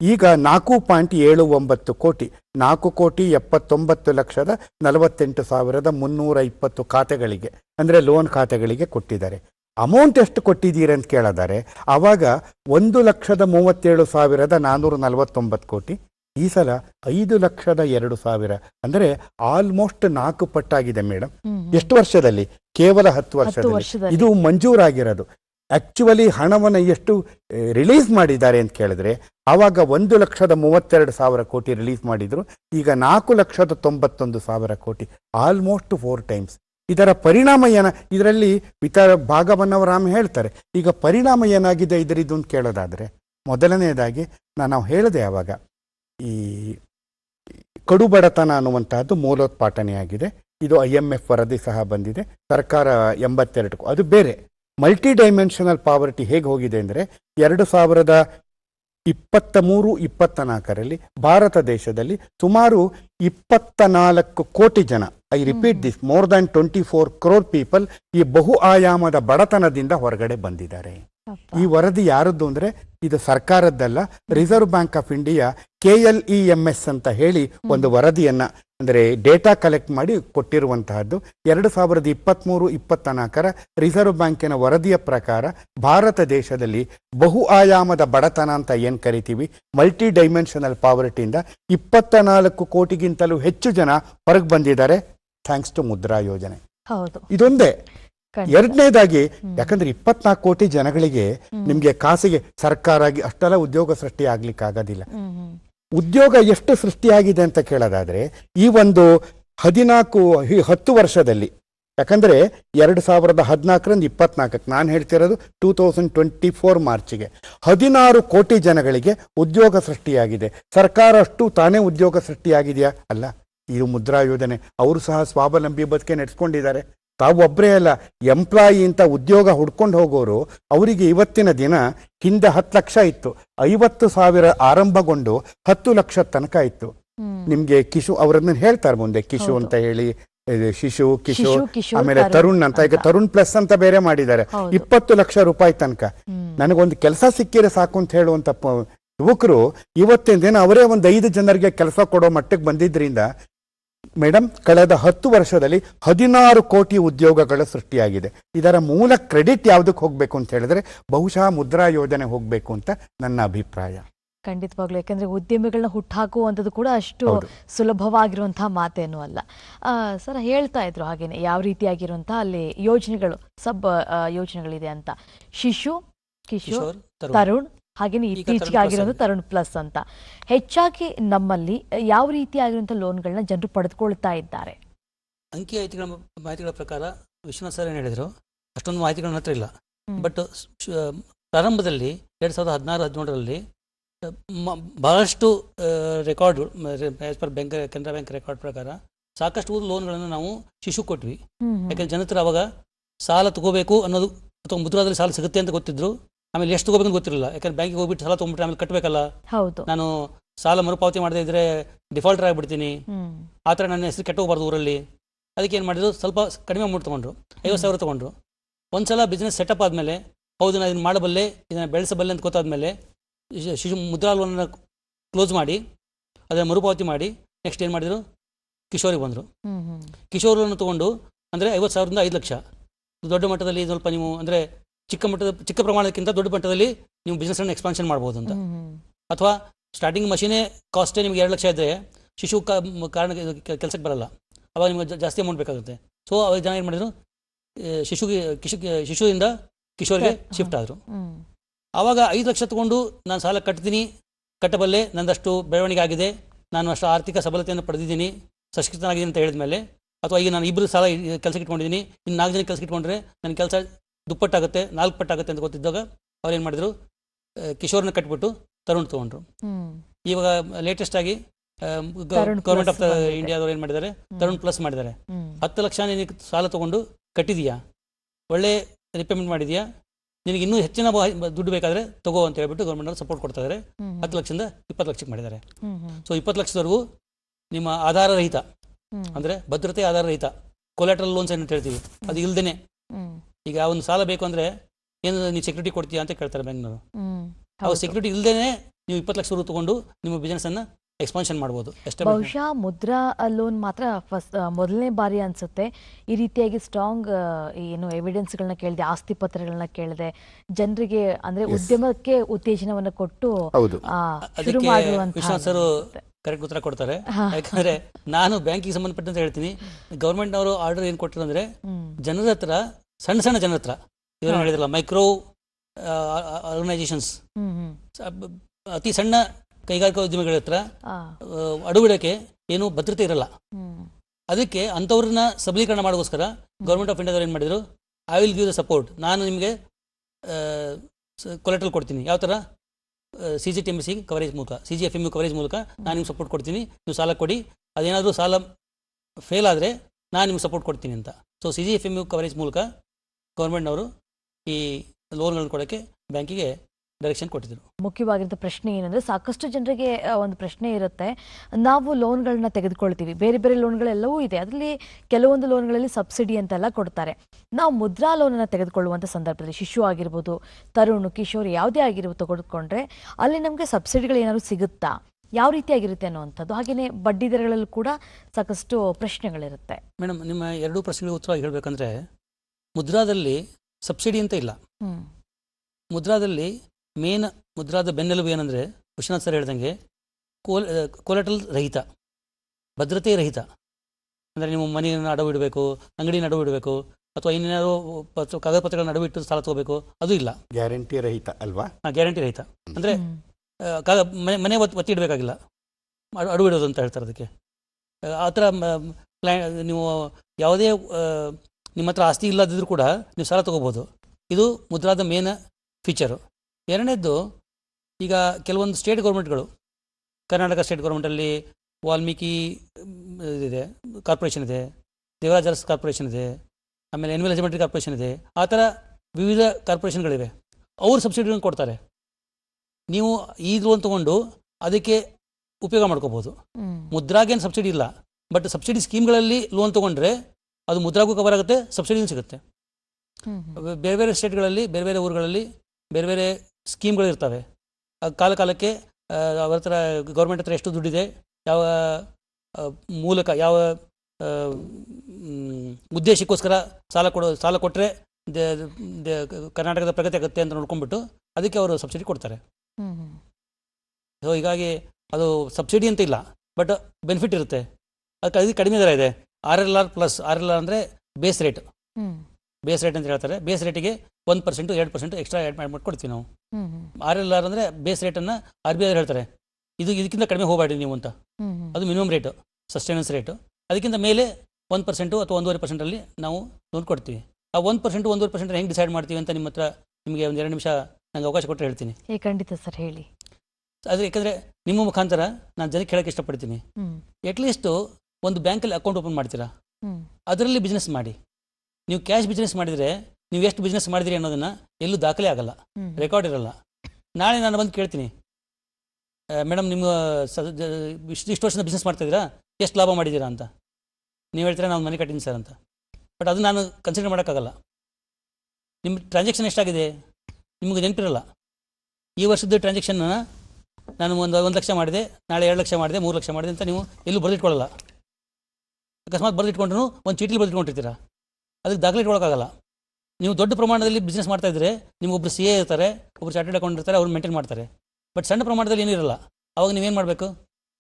ಈಗ ನಾಲ್ಕು ಪಾಯಿಂಟ್ ಏಳು ಒಂಬತ್ತು ಕೋಟಿ ನಾಲ್ಕು ಕೋಟಿ ಎಪ್ಪತ್ತೊಂಬತ್ತು ಲಕ್ಷದ ನಲವತ್ತೆಂಟು ಸಾವಿರದ ಮುನ್ನೂರ ಇಪ್ಪತ್ತು ಖಾತೆಗಳಿಗೆ ಅಂದರೆ ಲೋನ್ ಖಾತೆಗಳಿಗೆ ಕೊಟ್ಟಿದ್ದಾರೆ. ಅಮೌಂಟ್ ಎಷ್ಟು ಕೊಟ್ಟಿದ್ದೀರಿ ಅಂತ ಕೇಳಿದ್ದಾರೆ ಆವಾಗ ಒಂದು ಲಕ್ಷದ ಮೂವತ್ತೇಳು ಸಾವಿರದ ನಾನ್ನೂರ ನಲವತ್ತೊಂಬತ್ತು ಕೋಟಿ. ಈ ಸಲ ಐದು ಲಕ್ಷದ ಎರಡು ಸಾವಿರ. ಅಂದ್ರೆ ಆಲ್ಮೋಸ್ಟ್ ನಾಲ್ಕು ಪಟ್ಟಾಗಿದೆ ಮೇಡಮ್. ಎಷ್ಟು ವರ್ಷದಲ್ಲಿ? ಕೇವಲ ಹತ್ತು ವರ್ಷದಲ್ಲಿ. ಇದು ಮಂಜೂರಾಗಿರೋದು. ಆಕ್ಚುಲಿ ಹಣವನ್ನು ಎಷ್ಟು ರಿಲೀಸ್ ಮಾಡಿದ್ದಾರೆ ಅಂತ ಕೇಳಿದ್ರೆ ಆವಾಗ ಒಂದು ಲಕ್ಷದ ಮೂವತ್ತೆರಡು ಸಾವಿರ ಕೋಟಿ ರಿಲೀಸ್ ಮಾಡಿದ್ರು. ಈಗ ನಾಲ್ಕು ಲಕ್ಷದ ತೊಂಬತ್ತೊಂದು ಸಾವಿರ ಕೋಟಿ. ಆಲ್ಮೋಸ್ಟ್ ಫೋರ್ ಟೈಮ್ಸ್ ಇದರ ಪರಿಣಾಮ ಏನ ಇದರಲ್ಲಿ ಇತರ ಭಾಗವನ್ನು ರಾಮ ಹೇಳ್ತಾರೆ. ಈಗ ಪರಿಣಾಮ ಏನಾಗಿದೆ ಇದರಿದು ಅಂತ ಕೇಳೋದಾದ್ರೆ, ಮೊದಲನೆಯದಾಗಿ ನಾನು ನಾವು ಹೇಳಿದೆ ಆವಾಗ ಈ ಕಡುಬಡತನ ಅನ್ನುವಂತಹದ್ದು ಮೂಲೋತ್ಪಾಟನೆಯಾಗಿದೆ. ಇದು ಐ ಎಂ ಎಫ್ ವರದಿ ಸಹ ಬಂದಿದೆ. ಸರ್ಕಾರ ಎಂಬತ್ತೆರಡು ಅದು ಬೇರೆ. ಮಲ್ಟಿ ಡೈಮೆನ್ಷನಲ್ ಪಾವರ್ಟಿ ಹೇಗೆ ಹೋಗಿದೆ ಅಂದರೆ, ಎರಡು ಸಾವಿರದ ಇಪ್ಪತ್ತ ಮೂರು ಇಪ್ಪತ್ತ ನಾಲ್ಕರಲ್ಲಿ ಭಾರತ ದೇಶದಲ್ಲಿ ಸುಮಾರು ಇಪ್ಪತ್ತ ನಾಲ್ಕು ಕೋಟಿ ಜನ I repeat this more than twenty four crore people ಈ ಬಹು ಆಯಾಮದ ಬಡತನದಿಂದ ಹೊರಗಡೆ ಬಂದಿದ್ದಾರೆ. ಈ ವರದಿ ಯಾರದ್ದು ಅಂದ್ರೆ ಇದು ಸರ್ಕಾರದ್ದಲ್ಲ Reserve Bank of India K L E M S ಅಂತ ಹೇಳಿ ಒಂದು ವರದಿಯನ್ನ ಅಂದ್ರೆ ಡೇಟಾ ಕಲೆಕ್ಟ್ ಮಾಡಿ ಕೊಟ್ಟಿರುವಂತಹದ್ದು. ಎರಡು ಸಾವಿರದ ಇಪ್ಪತ್ತ್ಮೂರು ಇಪ್ಪತ್ತ ನಾಲ್ಕರ ರಿಸರ್ವ್ ಬ್ಯಾಂಕಿನ ವರದಿಯ ಪ್ರಕಾರ ಭಾರತ ದೇಶದಲ್ಲಿ ಬಹು ಆಯಾಮದ ಬಡತನ ಅಂತ ಏನ್ ಕರಿತೀವಿ? ಮಲ್ಟಿ ಡೈಮೆನ್ಷನಲ್ ಪಾವರ್ಟಿಯಿಂದ ಇಪ್ಪತ್ತ ನಾಲ್ಕು ಕೋಟಿಗಿಂತಲೂ ಹೆಚ್ಚು ಜನ ಹೊರಗೆ ಬಂದಿದ್ದಾರೆ. ಥ್ಯಾಂಕ್ಸ್ ಟು ಮುದ್ರಾ ಯೋಜನೆ ಇದೊಂದೇ. ಎರಡನೇದಾಗಿ ಯಾಕಂದ್ರೆ ಇಪ್ಪತ್ನಾಲ್ಕು ಕೋಟಿ ಜನಗಳಿಗೆ ನಿಮ್ಗೆ ಖಾಸಗಿ ಸರ್ಕಾರ ಅಷ್ಟೆಲ್ಲ ಉದ್ಯೋಗ ಸೃಷ್ಟಿ ಆಗ್ಲಿಕ್ಕೆ ಆಗೋದಿಲ್ಲ. ಉದ್ಯೋಗ ಎಷ್ಟು ಸೃಷ್ಟಿಯಾಗಿದೆ ಅಂತ ಕೇಳೋದಾದ್ರೆ ಈ ಒಂದು ಹದಿನಾಲ್ಕು ಹತ್ತು ವರ್ಷದಲ್ಲಿ ಯಾಕಂದ್ರೆ ಎರಡು ಸಾವಿರದ ಹದಿನಾಲ್ಕರಿಂದ ಇಪ್ಪತ್ನಾಲ್ಕಕ್ಕೆ ನಾನು ಹೇಳ್ತಿರೋದು ಟೂ ತೌಸಂಡ್ ಟ್ವೆಂಟಿ ಫೋರ್ ಮಾರ್ಚ್ಗೆ. ಹದಿನಾರು ಕೋಟಿ ಜನಗಳಿಗೆ ಉದ್ಯೋಗ ಸೃಷ್ಟಿಯಾಗಿದೆ. ಸರ್ಕಾರ ಅಷ್ಟು ತಾನೇ ಉದ್ಯೋಗ ಸೃಷ್ಟಿಯಾಗಿದೆಯಾ? ಅಲ್ಲ. ಇದು ಮುದ್ರಾ ಯೋಜನೆ. ಅವರು ಸಹ ಸ್ವಾವಲಂಬಿ ಬದುಕೆ ನಡೆಸ್ಕೊಂಡಿದ್ದಾರೆ. ತಾವು ಒಬ್ಬರೇ ಅಲ್ಲ ಎಂಪ್ಲಾಯಿ ಅಂತ ಉದ್ಯೋಗ ಹುಡ್ಕೊಂಡು ಹೋಗೋರು ಅವರಿಗೆ ಇವತ್ತಿನ ದಿನ ಹಿಂದೆ ಹತ್ತು ಲಕ್ಷ ಇತ್ತು. ಐವತ್ತು ಸಾವಿರ ಆರಂಭಗೊಂಡು ಹತ್ತು ಲಕ್ಷ ತನಕ ಇತ್ತು. ನಿಮ್ಗೆ ಕಿಶು ಅವರನ್ನ ಹೇಳ್ತಾರೆ ಮುಂದೆ ಕಿಶು ಅಂತ ಹೇಳಿ ಶಿಶು ಕಿಶು ಆಮೇಲೆ ತರುಣ್ ಅಂತ. ಈಗ. ತರುಣ್ ಪ್ಲಸ್ ಅಂತ ಬೇರೆ ಮಾಡಿದ್ದಾರೆ. ಇಪ್ಪತ್ತು ಲಕ್ಷ ರೂಪಾಯಿ ತನಕ. ನನಗೊಂದು ಕೆಲಸ ಸಿಕ್ಕಿರೆ ಸಾಕು ಅಂತ ಹೇಳುವಂತ ಯುವಕರು ಇವತ್ತಿನ ದಿನ ಅವರೇ ಒಂದು ಐದು ಜನರಿಗೆ ಕೆಲಸ ಕೊಡೋ ಮಟ್ಟಕ್ಕೆ ಬಂದಿದ್ರಿಂದ ಮೇಡಮ್ ಕಳೆದ ಹತ್ತು ವರ್ಷದಲ್ಲಿ ಹದಿನಾರು ಕೋಟಿ ಉದ್ಯೋಗಗಳ ಸೃಷ್ಟಿಯಾಗಿದೆ. ಇದರ ಮೂಲ ಕ್ರೆಡಿಟ್ ಯಾವುದಕ್ಕೆ ಹೋಗಬೇಕು ಅಂತ ಹೇಳಿದ್ರೆ ಬಹುಶಃ ಮುದ್ರಾ ಯೋಜನೆ ಹೋಗಬೇಕು ಅಂತ ನನ್ನ ಅಭಿಪ್ರಾಯ. ಖಂಡಿತವಾಗ್ಲು ಯಾಕಂದ್ರೆ ಉದ್ಯಮಿಗಳನ್ನ ಹುಟ್ಟಾಕುವಂಥದ್ದು ಕೂಡ ಅಷ್ಟು. ಸುಲಭವಾಗಿರುವಂತಹ ಮಾತೇನು ಅಲ್ಲ. ಸರ್ ಹೇಳ್ತಾ ಇದ್ರು ಹಾಗೇನೆ ಯಾವ ರೀತಿಯಾಗಿರುವಂತಹ ಅಲ್ಲಿ ಯೋಜನೆಗಳು ಸಬ್ ಯೋಜನೆಗಳಿದೆ ಅಂತ. ಶಿಶು ಕಿಶೋರ್ ತರುಣ್ ಹಾಗೇನೆ ಇತ್ತೀಚೆಗೆ ಆಗಿರೋದು ತರುಣ್ ಪ್ಲಸ್ ಅಂತ. ಹೆಚ್ಚಾಗಿ ನಮ್ಮಲ್ಲಿ ಯಾವ ರೀತಿಯಾಗಿರುವಂತಹ ಲೋನ್ಗಳನ್ನ ಜನರು ಪಡೆದುಕೊಳ್ತಾ ಇದ್ದಾರೆ? ಅಂಕಿ ಮಾಹಿತಿಗಳ ಮಾಹಿತಿಗಳ ಪ್ರಕಾರ ವಿಶ್ವನಾಥ್ ಸರ್ ಏನು ಹೇಳಿದರು ಅಷ್ಟೊಂದು ಮಾಹಿತಿಗಳ ಹತ್ರ ಇಲ್ಲ. ಬಟ್ ಪ್ರಾರಂಭದಲ್ಲಿ ಎರಡ್ ಸಾವಿರದ ಹದಿನಾರು ಹದಿನೇಳರಲ್ಲಿ ಬಹಳಷ್ಟು record as per bank Canara bank record ಪ್ರಕಾರ ಸಾಕಷ್ಟು ಲೋನ್ಗಳನ್ನು ನಾವು ಶಿಶು ಕೊಟ್ವಿ. ಯಾಕಂದ್ರೆ ಜನತ್ರ ಅವಾಗ ಸಾಲ ತಗೋಬೇಕು ಅನ್ನೋದು ಅಥವಾ ಮುದ್ರಾದಲ್ಲಿ ಸಾಲ ಸಿಗುತ್ತೆ ಅಂತ ಗೊತ್ತಿದ್ರು. ಆಮೇಲೆ ಎಷ್ಟು ತಗೋಬೇಕು ಅಂತ ಗೊತ್ತಿರಲಿಲ್ಲ. ಯಾಕಂದ್ರೆ ಬ್ಯಾಂಕಿಗೆ ಹೋಗ್ಬಿಟ್ಟು ಸಾಲ ತೊಗೊಂಡ್ಬಿಟ್ರೆ ಆಮೇಲೆ ಕಟ್ಟಬೇಕಲ್ಲ ಹೌದು. ನಾನು ಸಾಲ ಮರುಪಾವತಿ ಮಾಡದೇ ಇದ್ರೆ ಡಿಫಾಲ್ಟರ್ ಆಗಿಬಿಡ್ತೀನಿ. ಆ ಥರ ನನ್ನ ಹೆಸರು ಕೆಟ್ಟ ಹೋಗ್ಬಾರ್ದು ಊರಲ್ಲಿ. ಅದಕ್ಕೆ ಏನು ಮಾಡಿದ್ರು? ಸ್ವಲ್ಪ ಕಡಿಮೆ ಅಮೌಂಟ್ ತೊಗೊಂಡ್ರು. ಐವತ್ತು ಸಾವಿರ ತೊಗೊಂಡ್ರು. ಒಂದ್ಸಲ ಬಿಸ್ನೆಸ್ ಸೆಟಪ್ ಆದಮೇಲೆ ಹೌದು ನಾನು ಇದನ್ನು ಮಾಡಬಲ್ಲೆ ಇದನ್ನು ಬೆಳೆಸಬಲ್ಲೆ ಅಂತ ಗೊತ್ತಾದ್ಮೇಲೆ ಶಿಶು ಮುದ್ರಾ ಲೋನನ್ನು ಕ್ಲೋಸ್ ಮಾಡಿ ಅದನ್ನು ಮರುಪಾವತಿ ಮಾಡಿ ನೆಕ್ಸ್ಟ್ ಏನು ಮಾಡಿದರು? ಕಿಶೋರಿಗೆ ಬಂದರು. ಕಿಶೋರ್ ಲೋನ್ ತೊಗೊಂಡು ಅಂದರೆ ಐವತ್ತು ಸಾವಿರದಿಂದ ಐದು ಲಕ್ಷ. ದೊಡ್ಡ ಮಟ್ಟದಲ್ಲಿ ಸ್ವಲ್ಪ ನೀವು ಅಂದರೆ ಚಿಕ್ಕ ಮಟ್ಟದ ಚಿಕ್ಕ ಪ್ರಮಾಣಕ್ಕಿಂತ ದೊಡ್ಡ ಮಟ್ಟದಲ್ಲಿ ನೀವು ಬಿಸ್ನೆಸ್ಸನ್ನು ಎಕ್ಸ್ಪಾನ್ಷನ್ ಮಾಡ್ಬೋದು ಅಂತ. ಅಥವಾ ಸ್ಟಾರ್ಟಿಂಗ್ ಮಷೀನೇ ಕಾಸ್ಟೇ ನಿಮ್ಗೆ ಎರಡು ಲಕ್ಷ ಇದ್ದರೆ ಶಿಶು ಕಾರಣ ಕೆಲಸಕ್ಕೆ ಬರಲ್ಲ. ಅವಾಗ ನಿಮ್ಗೆ ಜಾಸ್ತಿ ಅಮೌಂಟ್ ಬೇಕಾಗುತ್ತೆ. ಸೊ ಅವಾಗ ಜನ ಏನು ಮಾಡಿದ್ರು ಶಿಶುಗೆ ಕಿಶು ಶಿಶುವಿಂದ ಕಿಶೋರ್ಗೆ. ಶಿಫ್ಟ್ ಆದರು. ಆವಾಗ ಐದು ಲಕ್ಷ ತಗೊಂಡು ನಾನು ಸಾಲ ಕಟ್ತೀನಿ ಕಟ್ಟಬಲ್ಲೆ ನಂದಷ್ಟು ಬೆಳವಣಿಗೆ ಆಗಿದೆ ನಾನು ಅಷ್ಟು ಆರ್ಥಿಕ ಸಬಲತೆಯನ್ನು ಪಡೆದಿದ್ದೀನಿ ಸಶಕ್ತನಾಗಿದ್ದೀನಿ ಅಂತ ಹೇಳಿದ ಮೇಲೆ ಅಥವಾ ಈಗ ನಾನು ಇಬ್ಬರು ಸಾಲ ಕೆಲಸಕ್ಕೆ ಇಟ್ಕೊಂಡಿದ್ದೀನಿ ಇನ್ನು ನಾಲ್ಕು ಜನ ಕೆಲಸಕ್ಕೆ ಇಟ್ಕೊಂಡ್ರೆ ನನ್ನ ಕೆಲಸ ದುಪ್ಪಟ್ಟಾಗುತ್ತೆ ನಾಲ್ಕು ಪಟ್ಟಾಗುತ್ತೆ ಅಂತ ಗೊತ್ತಿದ್ದಾಗ ಅವ್ರು ಏನು ಮಾಡಿದ್ರು? ಕಿಶೋರ್ನ ಕಟ್ಬಿಟ್ಟು ತರುಣ್ ತಗೊಂಡ್ರು. ಇವಾಗ ಲೇಟೆಸ್ಟ್ ಆಗಿ ಗವರ್ಮೆಂಟ್ ಗೌರ್ಮೆಂಟ್ ಆಫ್. ಇಂಡಿಯಾದವ್ರು ಏನು ಮಾಡಿದ್ದಾರೆ? ತರುಣ್ ಪ್ಲಸ್ ಮಾಡಿದ್ದಾರೆ. ಹತ್ತು ಲಕ್ಷ ನಿನಗೆ ಸಾಲ ತಗೊಂಡು ಕಟ್ಟಿದೀಯಾ? ಒಳ್ಳೆ ರಿಪೇಮೆಂಟ್ ಮಾಡಿದ್ಯಾ? ನಿನಗೆ ಇನ್ನೂ ಹೆಚ್ಚಿನ ದುಡ್ಡು ಬೇಕಾದ್ರೆ ತಗೋ ಅಂತ ಹೇಳ್ಬಿಟ್ಟು ಗೌರ್ಮೆಂಟ್ ಸಪೋರ್ಟ್ ಕೊಡ್ತಾ ಇದ್ದಾರೆ ಹತ್ತು ಲಕ್ಷದಿಂದ ಇಪ್ಪತ್ತು ಲಕ್ಷಕ್ಕೆ ಮಾಡಿದ್ದಾರೆ. ಸೊ ಇಪ್ಪತ್ತು ಲಕ್ಷದವರೆಗೂ ನಿಮ್ಮ ಆಧಾರ ರಹಿತ ಅಂದ್ರೆ ಭದ್ರತೆ ಆಧಾರ ರಹಿತ ಕೊಲೆಟ್ರಲ್ ಲೋನ್ಸ್ ಏನಂತ ಹೇಳ್ತೀವಿ ಅದು ಇಲ್ದೇನೆ. ಈಗ ಒಂದು ಸಾಲ ಬೇಕು ಅಂದ್ರೆ ಏನು ನೀವು ಸೆಕ್ಯೂರಿಟಿ ಕೊಡ್ತೀಯಾ ಅಂತ ಕೇಳ್ತಾರೆ ಬ್ಯಾಂಕ್ನವರು. ಅವ್ರು ಅವು. ಸೆಕ್ಯೂರಿಟಿ ಇಲ್ದೇನೆ ನೀವು ಇಪ್ಪತ್ತು ಲಕ್ಷ ರೂಪಾಯಿ ತಗೊಂಡು ನಿಮ್ಮ ಬಿಸ್ನೆಸ್ಸನ್ನು ಎಕ್ಸ್ಪಾನ್ಷನ್ ಮಾಡ್ಬೋದು. ಬಹುಶಃ ಮುದ್ರಾ ಲೋನ್ ಮಾತ್ರ ಫಸ್ಟ್ ಮೊದಲನೇ ಬಾರಿ ಅನ್ಸುತ್ತೆ. ಈ ರೀತಿಯಾಗಿ ಸ್ಟ್ರಾಂಗ್ ಏನು ಎವಿಡೆನ್ಸ್ಗಳನ್ನ ಕೇಳಿದೆ ಆಸ್ತಿ ಪತ್ರಗಳನ್ನ ಕೇಳಿದೆ ಜನರಿಗೆ ಅಂದ್ರೆ ಉದ್ಯಮಕ್ಕೆ ಉತ್ತೇಜನವನ್ನ ಕೊಟ್ಟು ಶುರು ವಿಶ್ವನಾಥ್ ಸರ್ ಕರೆಕ್ಟ್ ಉತ್ತರ ಕೊಡ್ತಾರೆ. ಯಾಕಂದ್ರೆ ನಾನು ಬ್ಯಾಂಕಿಗೆ ಸಂಬಂಧಪಟ್ಟಂತ ಹೇಳ್ತೀನಿ. ಗೌರ್ಮೆಂಟ್ನವರು ಆರ್ಡರ್ ಏನು ಕೊಟ್ಟರು ಅಂದ್ರೆ ಜನರ ಹತ್ರ ಸಣ್ಣ ಸಣ್ಣ ಜನರ ಹತ್ರ. ಇವರು ಹೇಳಿದ್ರಲ್ಲ ಮೈಕ್ರೋ ಆರ್ಗನೈಸೇಷನ್ಸ್ ಅತಿ ಸಣ್ಣ ಕೈಗಾರಿಕಾ ಉದ್ಯಮಿಗಳ ಹತ್ರ ಅಡುಗಿಡಕ್ಕೆ ಏನು ಭದ್ರತೆ ಇರಲ್ಲ. ಅದಕ್ಕೆ ಅಂಥವ್ರನ್ನ ಸಬಲೀಕರಣ ಮಾಡೋಸ್ಕರ ಗೌರ್ಮೆಂಟ್ ಆಫ್ ಇಂಡಿಯಾದವ್ರು ಏನು ಮಾಡಿದ್ರು I will give the support ನಾನು ನಿಮಗೆ ಕೊಲೆಟ್ರಲ್ ಕೊಡ್ತೀನಿ. ಯಾವ ಥರ C G T M C coverage ಮೂಲಕ C G F M coverage ಮೂಲಕ ನಾನು ನಿಮ್ಗೆ ಸಪೋರ್ಟ್ ಕೊಡ್ತೀನಿ. ನೀವು ಸಾಲ ಕೊಡಿ. ಅದೇನಾದರೂ ಸಾಲ ಫೇಲ್ ಆದರೆ ನಾನು ನಿಮ್ಗೆ ಸಪೋರ್ಟ್ ಕೊಡ್ತೀನಿ ಅಂತ. So C G F M coverage ಮೂಲಕ ಗೌರ್ಮೆಂಟ್ನವರು ಈ ಲೋನ್ಗಳನ್ನು ಕೊಡೋಕ್ಕೆ ಬ್ಯಾಂಕಿಗೆ ಡೈರೆಕ್ಷನ್ ಕೊಟ್ಟಿದ್ರು. ಮುಖ್ಯವಾಗಿರೋ ಪ್ರಶ್ನೆ ಏನಂದ್ರೆ ಸಾಕಷ್ಟು ಜನರಿಗೆ ಒಂದು ಪ್ರಶ್ನೆ ಇರುತ್ತೆ. ನಾವು ಲೋನ್ಗಳನ್ನ ತೆಗೆದುಕೊಳ್ತೀವಿ. ಬೇರೆ ಬೇರೆ ಲೋನ್ಗಳೆಲ್ಲವೂ ಇದೆ. ಅದರಲ್ಲಿ ಕೆಲವೊಂದು ಲೋನ್ಗಳಲ್ಲಿ ಸಬ್ಸಿಡಿ ಅಂತೆಲ್ಲ ಕೊಡ್ತಾರೆ. ನಾವು ಮುದ್ರಾ ಲೋನನ್ನು ತೆಗೆದುಕೊಳ್ಳುವಂಥ ಸಂದರ್ಭದಲ್ಲಿ ಶಿಶು ಆಗಿರ್ಬೋದು ತರುಣ್ ಕಿಶೋರ್ ಯಾವುದೇ ಆಗಿರ್ಬೋದು ತೆಗೆದುಕೊಂಡ್ರೆ ಅಲ್ಲಿ ನಮಗೆ ಸಬ್ಸಿಡಿಗಳು ಏನಾದ್ರು ಸಿಗುತ್ತಾ? ಯಾವ ರೀತಿಯಾಗಿರುತ್ತೆ ಅನ್ನುವಂಥದ್ದು. ಹಾಗೆಯೇ ಬಡ್ಡಿ ದರಗಳಲ್ಲೂ ಕೂಡ ಸಾಕಷ್ಟು ಪ್ರಶ್ನೆಗಳಿರುತ್ತೆ. ಮೇಡಮ್ ನಿಮ್ಮ ಎರಡೂ ಪ್ರಶ್ನೆಗಳ ಉತ್ತರ ಹೇಳಬೇಕಂದ್ರೆ ಮುದ್ರಾದಲ್ಲಿ ಸಬ್ಸಿಡಿ ಅಂತ ಇಲ್ಲ. ಮುದ್ರಾದಲ್ಲಿ ಮೇನ್ ಮುದ್ರಾದ ಬೆನ್ನೆಲುಬು ಏನಂದರೆ ವಿಶ್ವನಾಥ್ ಸರ್ ಹೇಳ್ದಂಗೆ ಕೋಲ್ ಕೋಲೆಟಲ್ ರಹಿತ ಭದ್ರತೆ ರಹಿತ. ಅಂದರೆ ನೀವು ಮನೆಯನ್ನು ಅಡವು ಇಡಬೇಕು ಅಂಗಡಿನ ಅಡವು ಇಡಬೇಕು ಅಥವಾ ಇನ್ನೇನಾದ್ರು ಪತ್ರ ಕಾಗದ ಪತ್ರಗಳನ್ನ ಅಡವು ಇಟ್ಟು ಸಾಲ ತಗೋಬೇಕು ಅದು ಇಲ್ಲ. ಗ್ಯಾರಂಟಿ ರಹಿತ ಅಲ್ವಾ? ಗ್ಯಾರಂಟಿ ರಹಿತ. ಅಂದರೆ ಕಾಗ ಮನೆ ಮನೆ ಒತ್ತಿ ಒತ್ತಿ ಇಡಬೇಕಾಗಿಲ್ಲ. ಅಡು ಅಡವು ಇಡೋದು ಅಂತ ಹೇಳ್ತಾರೆ ಅದಕ್ಕೆ. ಆ, ಥರ ನೀವು ಯಾವುದೇ ನಿಮ್ಮ ಹತ್ರ ಆಸ್ತಿ ಇಲ್ಲದಿದ್ರೂ ಕೂಡ ನೀವು ಸಾಲ ತಗೋಬೋದು. ಇದು ಮುದ್ರಾದ ಮೇನ್ ಫೀಚರು ಎರಡನೇದ್ದು ಈಗ ಕೆಲವೊಂದು ಸ್ಟೇಟ್ ಗೌರ್ಮೆಂಟ್ಗಳು ಕರ್ನಾಟಕ ಸ್ಟೇಟ್ ಗೌರ್ಮೆಂಟಲ್ಲಿ ವಾಲ್ಮೀಕಿ ಇದೆ ಇದಿದೆ ಕಾರ್ಪೊರೇಷನ್ ಇದೆ ದೇವರಾಜ ಕಾರ್ಪೊರೇಷನ್ ಇದೆ ಆಮೇಲೆ ಎನ್ವಿಲ್ ಹಜಮೆಂಟ್ರಿ ಕಾರ್ಪೊರೇಷನ್ ಇದೆ ಆ ಥರ ವಿವಿಧ ಕಾರ್ಪೊರೇಷನ್ಗಳಿವೆ ಅವರು ಸಬ್ಸಿಡಿಗಳನ್ನು ಕೊಡ್ತಾರೆ. ನೀವು ಈ ಲೋನ್ ತೊಗೊಂಡು ಅದಕ್ಕೆ ಉಪಯೋಗ ಮಾಡ್ಕೋಬೋದು. ಮುದ್ರಾಗೇನು ಸಬ್ಸಿಡಿ ಇಲ್ಲ ಬಟ್ ಸಬ್ಸಿಡಿ ಸ್ಕೀಮ್ಗಳಲ್ಲಿ ಲೋನ್ ತೊಗೊಂಡ್ರೆ ಅದು ಮುದ್ರಾಗೂ ಕವರ್ ಆಗುತ್ತೆ ಸಬ್ಸಿಡಿನೂ ಸಿಗುತ್ತೆ. ಬೇರೆ ಬೇರೆ ಸ್ಟೇಟ್ಗಳಲ್ಲಿ ಬೇರೆ ಬೇರೆ ಊರುಗಳಲ್ಲಿ ಬೇರೆ ಬೇರೆ ಸ್ಕೀಮ್ಗಳು ಇರ್ತವೆ. ಆ ಕಾಲ ಕಾಲಕ್ಕೆ ಅವರತ್ರ ಅವ್ರ ಹತ್ರ ಗೌರ್ಮೆಂಟ್ ಹತ್ರ ಎಷ್ಟು ದುಡ್ಡಿದೆ ಯಾವ ಮೂಲಕ ಯಾವ ಉದ್ದೇಶಕ್ಕೋಸ್ಕರ ಸಾಲ ಕೊಡೋ ಸಾಲ ಕೊಟ್ಟರೆ ಕರ್ನಾಟಕದ ಪ್ರಗತಿ ಆಗುತ್ತೆ ಅಂತ ನೋಡ್ಕೊಂಡ್ಬಿಟ್ಟು ಅದಕ್ಕೆ ಅವರು ಸಬ್ಸಿಡಿ ಕೊಡ್ತಾರೆ. ಸೊ ಹೀಗಾಗಿ ಅದು ಸಬ್ಸಿಡಿ ಅಂತ ಇಲ್ಲ ಬಟ್ ಬೆನಿಫಿಟ್ ಇರುತ್ತೆ. ಅದಕ್ಕೆ ಕಡಿಮೆ ದರ ಇದೆ. R L R plus R L R ಅಂದರೆ ಬೇಸ್ ರೇಟ್. ಬೇಸ್ ರೇಟ್ ಅಂತ ಹೇಳ್ತಾರೆ. ಬೇಸ್ ರೇಟಿಗೆ ಒಂದು ಪರ್ಸೆಂಟ್ ಎರಡು ಪರ್ಸೆಂಟ್ ಎಕ್ಸ್ಟ್ರಾ ಆ್ಯಡ್ ಮಾಡಿ ಕೊಡ್ತೀವಿ ನಾವು. ಆರ್ ಎಲ್ ಆರ್ ಅಂದರೆ ಬೇಸ್ ರೇಟನ್ನು ಆರ್ ಬಿ ಐ ಹೇಳ್ತಾರೆ. ಇದು ಇದಕ್ಕಿಂತ ಕಡಿಮೆ ಹೋಗಬೇಡಿ ನೀವು ಅಂತ. ಅದು ಮಿನಿಮಮ್ ರೇಟು ಸಸ್ಟೈನೆನ್ಸ್ ರೇಟು ಅದಕ್ಕಿಂತ ಮೇಲೆ ಒಂದು ಪರ್ಸೆಂಟು ಅಥವಾ ಒಂದೂವರೆ ಪರ್ಸೆಂಟಲ್ಲಿ ನಾವು ಲೋನ್ ಕೊಡ್ತೀವಿ ಆ ಒಂದು ಪರ್ಸೆಂಟ್ ಒಂದೂವರೆ ಪರ್ಸೆಂಟ್ ಹೆಂಗೆ ಡಿಸೈಡ್ ಮಾಡ್ತೀವಿ ಅಂತ ನಿಮ್ಮ ಹತ್ರ ನಿಮಗೆ ಒಂದು ಎರಡು ನಿಮಿಷ ನನಗೆ ಅವಕಾಶ ಕೊಟ್ಟರೆ ಹೇಳ್ತೀನಿ. ಖಂಡಿತ ಸರ್ ಹೇಳಿ. ಆದರೆ ಯಾಕಂದರೆ ನಿಮ್ಮ ಮುಖಾಂತರ ನಾನು ಜನಕ್ಕೆ ಹೇಳೋಕ್ಕೆ ಇಷ್ಟಪಡ್ತೀನಿ. ಅಟ್ಲೀಸ್ಟು ಒಂದು ಬ್ಯಾಂಕಲ್ಲಿ ಅಕೌಂಟ್ ಓಪನ್ ಮಾಡ್ತೀರಾ? ಅದರಲ್ಲಿ ಬಿಸ್ನೆಸ್ ಮಾಡಿ. ನೀವು ಕ್ಯಾಶ್ ಬಿಸ್ನೆಸ್ ಮಾಡಿದರೆ ನೀವು ಎಷ್ಟು ಬಿಸ್ನೆಸ್ ಮಾಡಿದಿರಿ ಅನ್ನೋದನ್ನ ಎಲ್ಲೂ ದಾಖಲೆ ಆಗಲ್ಲ. ರೆಕಾರ್ಡ್ ಇರಲ್ಲ. ನಾಳೆ ನಾನು ಬಂದು ಕೇಳ್ತೀನಿ. ಮೇಡಮ್ ನಿಮ್ಮ ಇಷ್ಟು ಇಷ್ಟು ವರ್ಷದ ಬಿಸ್ನೆಸ್ ಮಾಡ್ತಾಯಿದ್ದೀರಾ ಎಷ್ಟು ಲಾಭ ಮಾಡಿದ್ದೀರಾ ಅಂತ. ನೀವು ಹೇಳ್ತೀರಾ ನಾನು ಮನೆ ಕಟ್ಟಿನಿ ಸರ್ ಅಂತ. ಬಟ್ ಅದು ನಾನು ಕನ್ಸಿಡರ್ ಮಾಡೋಕ್ಕಾಗಲ್ಲ. ನಿಮ್ಮ ಟ್ರಾನ್ಸಾಕ್ಷನ್ ಎಷ್ಟಾಗಿದೆ? ನಿಮಗೆ ನೆನಪಿರಲ್ಲ. ಈ ವರ್ಷದ ಟ್ರಾನ್ಸಾಕ್ಷನ್ನ ನಾನು ಒಂದು ಒಂದು ಲಕ್ಷ ಮಾಡಿದೆ ನಾಳೆ ಎರಡು ಲಕ್ಷ ಮಾಡಿದೆ ಮೂರು ಲಕ್ಷ ಮಾಡಿದೆ ಅಂತ ನೀವು ಎಲ್ಲೂ ಬರೆದಿಟ್ಕೊಳ್ಳಲ್ಲ. ಅಕಸ್ಮಾತ್ ಬರೆದಿಟ್ಕೊಂಡ್ರು ಒಂದು ಚೀಟಿಲಿ ಬರೆದಿಟ್ಕೊಂಡಿರ್ತೀರಾ? ಅದಕ್ಕೆ ದಾಖಲೆ ಇಟ್ಕೊಳ್ಳೋಕ್ಕಾಗಲ್ಲ ನೀವು ದೊಡ್ಡ ಪ್ರಮಾಣದಲ್ಲಿ ಬಿಸ್ನೆಸ್ ಮಾಡ್ತಾ ಇದ್ರೆ ನಿಮಗೊಬ್ರು ಸಿ ಎ ಇರ್ತಾರೆ, ಒಬ್ರು ಚಾರ್ಟೆಡ್ ಅಕೌಂಟ್ ಇರ್ತಾರೆ, ಅವ್ರು ಮೇಂಟೈನ್ ಮಾಡ್ತಾರೆ. ಬಟ್ ಸಣ್ಣ ಪ್ರಮಾಣದಲ್ಲಿ ಏನಿರಲ್ಲ ಅವಾಗ ನೀವೇನು ಮಾಡಬೇಕು?